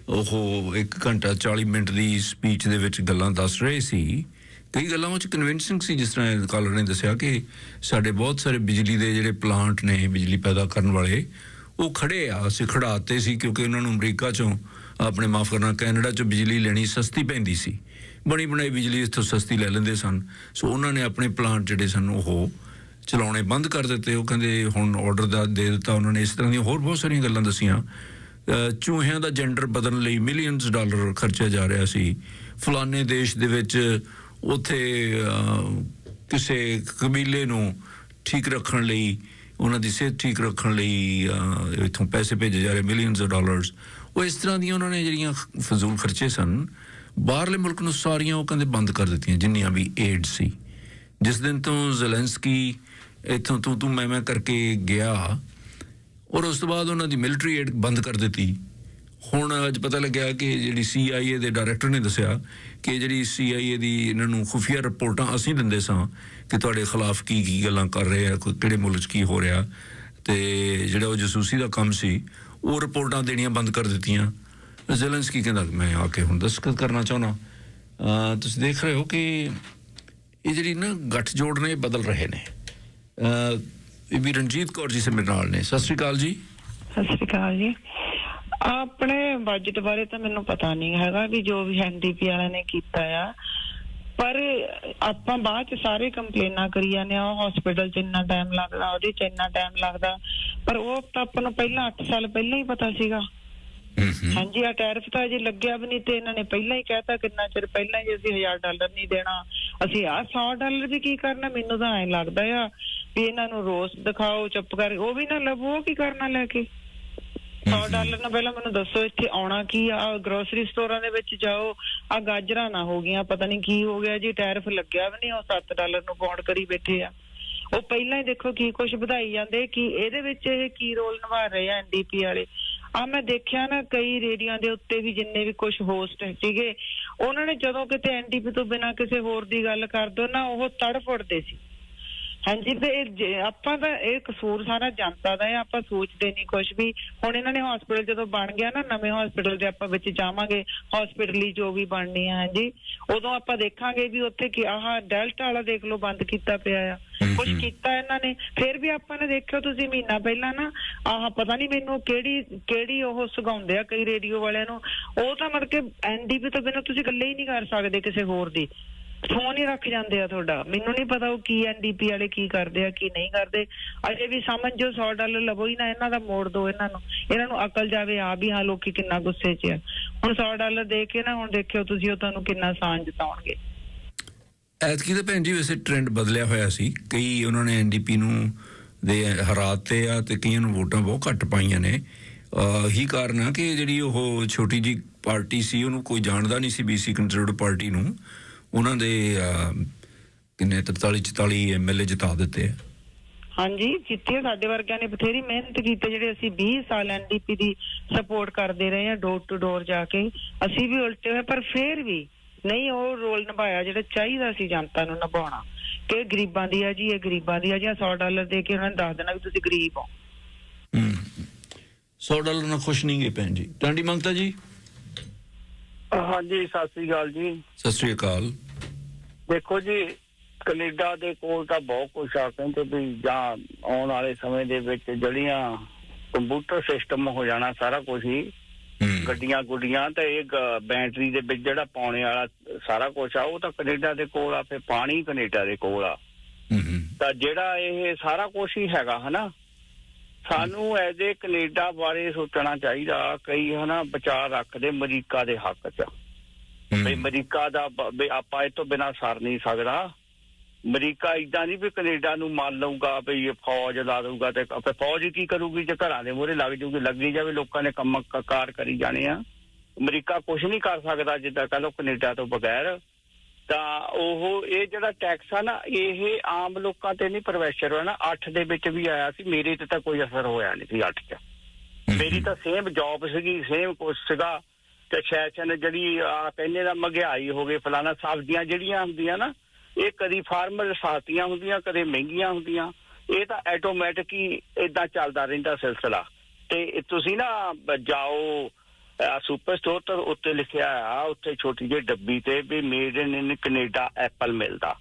ਉਹ 1 ਘੰਟਾ 40 ਮਿੰਟ ਦੀ ਸਪੀਚ ਦੇ ਵਿੱਚ ਗੱਲਾਂ ਦੱਸ ਰਹੇ ਸੀ। ਕਈ ਗੱਲਾਂ ਵਿੱਚ ਕਨਵਿੰਸਿੰਗ ਸੀ, ਜਿਸ ਤਰ੍ਹਾਂ ਕਾਲਰ ਨੇ ਦੱਸਿਆ ਕਿ ਸਾਡੇ ਬਹੁਤ ਸਾਰੇ ਬਿਜਲੀ ਦੇ ਜਿਹੜੇ ਪਲਾਂਟ ਨੇ, ਬਿਜਲੀ ਪੈਦਾ ਕਰਨ ਵਾਲੇ, ਉਹ ਖੜੇ ਆ, ਅਸੀਂ ਖੜਾਤੇ ਸੀ ਕਿਉਂਕਿ ਉਹਨਾਂ ਨੂੰ ਅਮਰੀਕਾ ਚੋਂ, ਆਪਣੇ ਮਾਫ ਕਰਨਾ, ਕੈਨੇਡਾ ਚੋਂ ਬਿਜਲੀ ਲੈਣੀ ਸਸਤੀ ਪੈਂਦੀ ਸੀ। ਬਣੀ ਬਣਾਈ ਬਿਜਲੀ ਇੱਥੋਂ ਸਸਤੀ ਲੈ ਲੈਂਦੇ ਸਨ। ਸੋ ਉਹਨਾਂ ਨੇ ਆਪਣੇ ਪਲਾਂਟ ਜਿਹੜੇ ਸਨ, ਉਹ ਚਲਾਉਣੇ ਬੰਦ ਕਰ ਦਿੱਤੇ। ਉਹ ਕਹਿੰਦੇ ਹੁਣ ਆਰਡਰ ਦਾ ਦੇ ਦਿੱਤਾ, ਉਹਨਾਂ ਨੇ ਇਸ ਤਰ੍ਹਾਂ ਦੀਆਂ ਹੋਰ ਬਹੁਤ ਸਾਰੀਆਂ ਗੱਲਾਂ ਦਸੀਆਂ। ਚੂਹਿਆਂ ਦਾ ਜੈਂਡਰ ਬਦਲਣ ਲਈ ਮਿਲੀਅਨਸ ਡਾਲਰ ਖਰਚਿਆ ਜਾ ਰਿਹਾ ਸੀ। ਫਲਾਣੇ ਦੇਸ਼ ਦੇ ਵਿੱਚ ਉਥੇ ਕਿਸੇ ਕਬੀਲੇ ਨੂੰ ਠੀਕ ਰੱਖਣ ਲਈ ਉਹਨਾਂ ਦੀ ਸਿਹਤ ਠੀਕ ਰੱਖਣ ਲਈ ਅਹ, ਇੱਥੋਂ ਪੈਸੇ ਭੇਜੇ ਜਾ ਰਹੇ ਮਿਲੀਅਨਸ ਆਫ ਡਾਲਰਸ ਉਹ ਇਸ ਤਰ੍ਹਾਂ ਦੀਆਂ ਉਹਨਾਂ ਨੇ ਜਿਹੜੀਆਂ ਫਜ਼ੂਲ ਖਰਚੇ ਸਨ ਬਾਹਰਲੇ ਮੁਲਕ ਨੂੰ ਸਾਰੀਆਂ ਉਹ ਕਹਿੰਦੇ ਬੰਦ ਕਰ ਦਿੱਤੀਆਂ ਜਿੰਨੀਆਂ ਵੀ ਏਡ ਸੀ। ਜਿਸ ਦਿਨ ਤੋਂ ਜ਼ੈਲੈਂਸਕੀ ਇੱਥੋਂ ਤੂੰ ਤੂੰ ਮੈਂ ਮੈਂ ਕਰਕੇ ਗਿਆ ਔਰ ਉਸ ਤੋਂ ਬਾਅਦ ਉਹਨਾਂ ਦੀ ਮਿਲਟਰੀ ਏਡ ਬੰਦ ਕਰ ਦਿੱਤੀ। ਹੁਣ ਅੱਜ ਪਤਾ ਲੱਗਿਆ ਕਿ ਜਿਹੜੀ CIA ਦੇ ਡਾਇਰੈਕਟਰ ਨੇ ਦੱਸਿਆ ਕਿ ਜਿਹੜੀ CIA ਦੀ ਇਹਨਾਂ ਨੂੰ ਖੁਫੀਆ ਰਿਪੋਰਟਾਂ ਅਸੀਂ ਦਿੰਦੇ ਸਾਂ ਕਿ ਤੁਹਾਡੇ ਖਿਲਾਫ ਕੀ ਕੀ ਗੱਲਾਂ ਕਰ ਰਹੇ ਆ ਕਿਹੜੇ ਮੁਲਕ 'ਚ ਕੀ ਹੋ ਰਿਹਾ। ਤੇ ਜਿਹੜਾ ਉਹ ਜਸੂਸੀ ਦਾ ਕੰਮ ਸੀ, ਉਹ ਰਿਪੋਰਟਾਂ ਦੇਣੀਆਂ ਬੰਦ ਕਰ ਦਿੱਤੀਆਂ। ਜ਼ੈਲੈਂਸਕੀ ਕਹਿੰਦਾ, ਮੈਂ ਆ ਕੇ ਹੁਣ ਦਸਤਖਤ ਕਰਨਾ ਚਾਹੁੰਦਾ। ਤੁਸੀਂ ਦੇਖ ਰਹੇ ਹੋ ਕਿ ਇਹ ਜਿਹੜੀ ਨਾ ਗੱਠ ਜੋੜ ਨੇ, ਇਹ ਬਦਲ ਰਹੇ ਨੇ। ਵੀ ਰਣਜੀਤ ਕੌਰ ਜੀ ਮੇਰੇ ਨਾਲ ਨੇ। ਸਤਿ ਸ਼੍ਰੀ ਅਕਾਲ ਜੀ। ਸਤਿ ਸ਼੍ਰੀ ਅਕਾਲ ਜੀ। ਆਪਣੇ ਬਜਟ ਬਾਰੇ ਤਾਂ ਮੈਨੂੰ ਪਤਾ ਨਹੀਂ ਹੈਗਾ ਵੀ ਜੋ ਵੀ ਐਨਡੀਪੀ ਵਾਲਿਆਂ ਨੇ ਕੀਤਾ ਆ। ਪਰ ਆਪਾਂ ਬਾਅਦ ਚ ਸਾਰੇ ਕੰਪਲੇਨਾਂ ਕਰੀ ਜਾਂਦੇ ਆ ਉਹ ਹਸਪੀਟਲ 'ਚ ਇੰਨਾ ਟਾਈਮ ਲੱਗਦਾ ਉਹਦੇ 'ਚ ਇੰਨਾ ਟਾਈਮ ਲੱਗਦਾ। ਪਰ ਉਹ ਤਾਂ ਆਪਾਂ ਨੂੰ ਪਹਿਲਾਂ 8 ਸਾਲ ਪਹਿਲਾਂ ਹੀ ਪਤਾ ਸੀਗਾ। ਹਾਂਜੀ ਆ ਟੈਰਿਫ ਤਾਂ ਅਜੇ ਲੱਗਿਆ ਵੀ ਨਹੀਂ ਤੇ ਇਹਨਾਂ ਨੇ ਪਹਿਲਾਂ ਹੀ ਕਹਿਤਾ ਕਿੰਨਾ ਚਿਰ ਪਹਿਲਾਂ ਹੀ ਅਸੀਂ 1000 ਡਾਲਰ ਨਹੀਂ ਦੇਣਾ। ਅਸੀਂ ਆ 100 ਡਾਲਰ ਵੀ ਕੀ ਕਰਨਾ ਮੈਨੂੰ ਤਾਂ ਐਂ ਲੱਗਦਾ ਆ ਵੀ ਇਹਨਾਂ ਨੂੰ ਰੋਸ ਦਿਖਾਓ ਚੁੱਪ ਕਰ ਉਹ ਵੀ ਨਾ ਉਹ ਕੀ ਕਰਨਾ ਲੈ ਕੇ? 100 ਡਾਲਰ ਨਾਲ ਪਹਿਲਾਂ ਮੈਨੂੰ ਦੱਸੋ ਇੱਥੇ ਆਉਣਾ ਕੀ ਆ? ਗਰੋਸਰੀ ਸਟੋਰਾਂ ਦੇ ਵਿੱਚ ਜਾਓ ਆ ਗਾਜਰਾਂ ਨਾ ਹੋ ਗਈਆਂ ਪਤਾ ਨਹੀਂ ਕੀ ਹੋ ਗਿਆ ਜੀ ਟੈਰਿਫ ਲੱਗਿਆ ਵੀ ਨਹੀਂ ਉਹ 7 ਡਾਲਰ ਨੂੰ ਪਾਉਂਡ ਕਰੀ ਬੈਠੇ ਆ। ਉਹ ਪਹਿਲਾਂ ਹੀ ਦੇਖੋ ਕੀ ਕੁਝ ਵਧਾਈ ਜਾਂਦੇ ਕਿ ਇਹਦੇ ਵਿੱਚ ਇਹ ਕੀ ਰੋਲ ਨਿਭਾ ਰਹੇ ਆ ਐਨਡੀਪੀ ਵਾਲੇ? ਆ ਮੈਂ ਦੇਖਿਆ ਨਾ ਕਈ ਰੇਡੀਆਂ ਦੇ ਉੱਤੇ ਵੀ ਜਿੰਨੇ ਵੀ ਕੁਝ ਹੋਸਟ ਸੀਗੇ ਉਹਨਾਂ ਨੇ ਜਦੋਂ ਕਿਤੇ ਐਨਡੀਪੀ ਤੋਂ ਬਿਨਾ ਕਿਸੇ ਹੋਰ ਦੀ ਗੱਲ ਕਰ ਦੋ ਨਾ ਉਹ ਤੜਫੜਦੇ ਸੀ। ਹਾਂਜੀ ਤੇ ਇਹ ਆਪਾਂ ਤਾਂ ਇਹ ਕਸੂਰ ਸਾਰਾ ਜਨਤਾ ਦਾ ਹੈ ਆਪਾਂ ਸੋਚਦੇ ਨਹੀਂ ਕੁਝ ਵੀ। ਹੁਣ ਇਹਨਾਂ ਨੇ ਹਸਪੀਟਲ ਜਦੋਂ ਬਣ ਗਿਆ ਨਾ ਨਵੇਂ ਹਸਪੀਟਲ ਦੇ ਆਪਾਂ ਵਿੱਚ ਜਾਵਾਂਗੇ ਹਸਪੀਟਲੀ ਜੋ ਵੀ ਬਣਨੀ ਆ ਹਾਂਜੀ। ਉਦੋਂ ਆਪਾਂ ਦੇਖਾਂਗੇ ਵੀ ਉੱਥੇ ਕੀ ਆਹ ਡੈਲਟਾ ਵਾਲਾ ਦੇਖ ਲਓ ਬੰਦ ਕੀਤਾ ਪਿਆ ਆ। ਕੁਝ ਕੀਤਾ ਇਹਨਾਂ ਨੇ। ਫਿਰ ਵੀ ਆਪਾਂ ਨੇ ਦੇਖਿਆ ਤੁਸੀਂ ਮਹੀਨਾ ਪਹਿਲਾਂ ਨਾ ਆਹ ਪਤਾ ਨਹੀਂ ਮੈਨੂੰ ਕਿਹੜੀ ਕਿਹੜੀ ਉਹ ਸੁਗਾਉਂਦੇ ਆ ਕਈ ਰੇਡੀਓ ਵਾਲਿਆਂ ਨੂੰ। ਉਹ ਤਾਂ ਮਤਲਬ ਕਿ ਐਨਡੀਪੀ ਤੋਂ ਬਿਨਾਂ ਤੁਸੀਂ ਇਕੱਲੇ ਹੀ ਨਹੀਂ ਕਰ ਸਕਦੇ ਕਿਸੇ ਹੋਰ ਦੀ। ਫੋਨ ਹੀ ਰੱਖ ਜਾਂਦੇ ਆ ਤੁਹਾਡਾ। ਮੈਨੂੰ ਨਹੀਂ ਪਤਾ ਉਹ ਕੀ ਐਨਡੀਪੀ ਵਾਲੇ ਕੀ ਕਰਦੇ ਆ, ਕੀ ਨਹੀਂ ਕਰਦੇ। ਅਜੇ ਵੀ ਸਮਝ ਜੋ 100 ਡਾਲਰ ਲਵੋ ਹੀ ਨਾ, ਇਹਨਾਂ ਦਾ ਮੋੜ ਦੋ ਇਹਨਾਂ ਨੂੰ। ਇਹਨਾਂ ਨੂੰ ਅਕਲ ਜਾਵੇ ਆ ਵੀ ਹਾਂ, ਲੋਕੀ ਕਿੰਨਾ ਗੁੱਸੇ 'ਚ ਆ। ਹੁਣ 100 ਡਾਲਰ ਦੇ ਕੇ ਨਾ, ਹੁਣ ਦੇਖਿਓ ਤੁਸੀਂ ਉਹ ਤੁਹਾਨੂੰ ਕਿੰਨਾ ਸਾਂਝ ਜਤਾਉਣਗੇ ਐਤਕੀ ਤਾਂ ਭੈਣ ਜੀ ਵੈਸੇ ਟ੍ਰੈਂਡ ਬਦਲਿਆ ਹੋਇਆ ਸੀ। ਕਈ ਉਹਨਾਂ ਨੇ ਐਨਡੀਪੀ ਨੂੰ ਦੇ ਹਰਾਤ ਤੇ ਆ ਤੇ ਕਈਆਂ ਨੂੰ ਵੋਟਾਂ ਬਹੁਤ ਘੱਟ ਪਾਈਆਂ ਨੇ। ਹੀ ਕਾਰਨ ਆ ਕਿ ਜਿਹੜੀ ਉਹ ਛੋਟੀ ਜੀ ਪਾਰਟੀ ਸੀ, ਉਹਨੂੰ ਕੋਈ ਜਾਣਦਾ ਨਹੀਂ ਸੀ ਬੀਸੀ ਕੰਟਰੋਲਡ ਪਾਰਟੀ ਨੂੰ। ਉਹਨਾਂ ਦੇ ਕਿੰਨੇ 43 44 ਐਮਐਲਏ ਜਿਤਾ ਦਿੱਤੇ ਆ। ਹਾਂਜੀ ਜਿੱਥੇ ਸਾਡੇ ਵਰਗਿਆਂ ਨੇ ਬਥੇਰੀ ਮਿਹਨਤ ਕੀਤੀ ਜਿਹੜੇ ਅਸੀਂ 20 ਸਾਲ ਐਨਡੀਪੀ ਦੀ ਸਪੋਰਟ ਕਰਦੇ ਰਹੇ ਹਾਂ ਡੋਰ ਟੂ ਡੋਰ ਜਾ ਕੇ। ਅਸੀਂ ਵੀ ਉਲਟੇ ਹੋਏ ਪਰ ਫੇਰ ਵੀ ਨਹੀਂ ਉਹ ਰੋਲ ਨਿਭਾਇਆ ਜਿਹੜਾ ਚਾਹੀਦਾ ਸੀ ਜਨਤਾ ਨੂੰ ਨਿਭਾਉਣਾ। ਕਿ ਗਰੀਬਾਂ ਦੀ ਆ ਜੀ ਇਹ ਗਰੀਬਾਂ ਦੀ ਆ ਜੀ ਆਹ 100 ਡਾਲਰ ਦੇ ਕੇ ਉਹਨਾਂ ਨੇ ਦੱਸ ਦੇਣਾ ਵੀ ਤੁਸੀਂ ਗਰੀਬ ਹੋ। ਹੂੰ। 100 ਡਾਲਰ ਨਾਲ ਖੁਸ਼ ਨਹੀਂ ਗਏ ਭੈਣ ਜੀ। ਟਾਂਡੀ ਮੰਗਤਾ ਜੀ? ਹਾਂਜੀ ਸਤਿ ਸ੍ਰੀ ਅਕਾਲ ਜੀ। ਸਤਿ ਸ੍ਰੀ ਅਕਾਲ। ਦੇਖੋ ਜੀ ਕੈਨੇਡਾ ਦੇ ਕੋਲ ਤਾਂ ਬਹੁਤ ਕੁਝ ਆ ਕਹਿੰਦੇ ਵੀ ਜਾਂ ਆਉਣ ਵਾਲੇ ਸਮੇਂ ਦੇ ਵਿੱਚ ਜਿਹੜੀਆਂ ਕੰਪਿਊਟਰ ਸਿਸਟਮ ਹੋ ਜਾਣਾ ਸਾਰਾ ਕੁਝ ਹੀ ਗੱਡੀਆਂ ਗੁੱਡੀਆਂ ਤੇ ਇਹ ਬੈਟਰੀ ਦੇ ਵਿੱਚ ਜਿਹੜਾ ਪਾਉਣੇ ਵਾਲਾ ਸਾਰਾ ਕੁਝ ਆ ਉਹ ਤਾਂ ਕੈਨੇਡਾ ਦੇ ਕੋਲ ਆ ਫੇ ਪਾਣੀ ਕੈਨੇਡਾ ਦੇ ਕੋਲ ਆ। ਤਾਂ ਜਿਹੜਾ ਇਹ ਸਾਰਾ ਕੁਝ ਹੀ ਹੈਗਾ ਹਨਾ? ਸਾਨੂੰ ਐਜ਼ ਏ ਕੈਨੇਡਾ ਬਾਰੇ ਸੋਚਣਾ ਚਾਹੀਦਾ ਕਈ ਹਨਾ ਵਿਚਾਰ ਰੱਖਦੇ ਅਮਰੀਕਾ ਦੇ ਹੱਕ 'ਚ। ਵੀ ਅਮਰੀਕਾ ਦਾ ਵੀ ਆਪਾਂ ਇਹ ਤੋਂ ਬਿਨਾ ਸਰ ਨਹੀਂ ਸਕਦਾ। ਅਮਰੀਕਾ ਇਦਾਂ ਨਹੀਂ ਵੀ ਕੈਨੇਡਾ ਨੂੰ ਮੰਨ ਲਊਗਾ ਵੀ ਇਹ ਫੌਜ ਲਾ ਦਊਗਾ ਤੇ ਆਪੇ ਫੌਜ ਕੀ ਕਰੂਗੀ ਜੇ ਘਰਾਂ ਦੇ ਮੂਹਰੇ ਲੱਗ ਜੂਗੀ ਲੱਗੀ ਜਾਵੇ ਲੋਕਾਂ ਨੇ ਕੰਮ ਕਾਰ ਕਰੀ ਜਾਣੇ ਆ। ਅਮਰੀਕਾ ਕੁਝ ਨਹੀਂ ਕਰ ਸਕਦਾ ਜਿੱਦਾਂ ਕਹ ਲਓ ਕੈਨੇਡਾ ਤੋਂ ਬਗੈਰ। ਤਾਂ ਉਹ ਇਹ ਜਿਹੜਾ ਟੈਕਸ ਆ ਨਾ ਇਹ ਆਮ ਲੋਕਾਂ ਤੇ ਨਹੀਂ ਪ੍ਰੈਸ਼ਰ ਹੋਇਆ ਨਾ। 8 ਦੇ ਵਿੱਚ ਵੀ ਆਇਆ ਸੀ। ਮੇਰੇ ਤੇ ਤਾਂ ਕੋਈ ਅਸਰ ਹੋਇਆ ਨਹੀਂ ਸੀ 8 ਚ। ਮੇਰੀ ਤਾਂ ਸੇਮ ਜੌਬ ਸੀਗੀ ਸੇਮ ਕੁਛ ਸੀਗਾ। ਤੇ ਸੈਸ਼ਨ ਜਿਹੜੀ ਆ ਕਹਿੰਦੇ ਦਾ ਮਹਿੰਗਾਈ ਹੋ ਗਈ ਫਲਾਣਾ ਸਬਜ਼ੀਆਂ ਜਿਹੜੀਆਂ ਹੁੰਦੀਆਂ ਨਾ ਇਹ ਕਦੀ ਫਾਰਮਰ ਸਾਤੀਆਂ ਹੁੰਦੀਆਂ ਕਦੇ ਮਹਿੰਗੀਆਂ ਹੁੰਦੀਆਂ। ਇਹ ਤਾਂ ਆਟੋਮੈਟਿਕ ਹੀ ਇਦਾਂ ਚੱਲਦਾ ਰਹਿੰਦਾ ਸਿਲਸਿਲਾ। ਤੇ ਤੁਸੀਂ ਨਾ ਜਾਓ ਸੁਪਰ ਸਟੋਰ ਤੇ ਉੱਤੇ ਲਿਖਿਆ ਆ ਉੱਥੇ ਛੋਟੀ ਜਿਹੀ ਡੱਬੀ ਤੇ ਵੀ ਮੇਡ ਇਨ ਕੈਨੇਡਾ ਐਪਲ ਮਿਲਦਾ।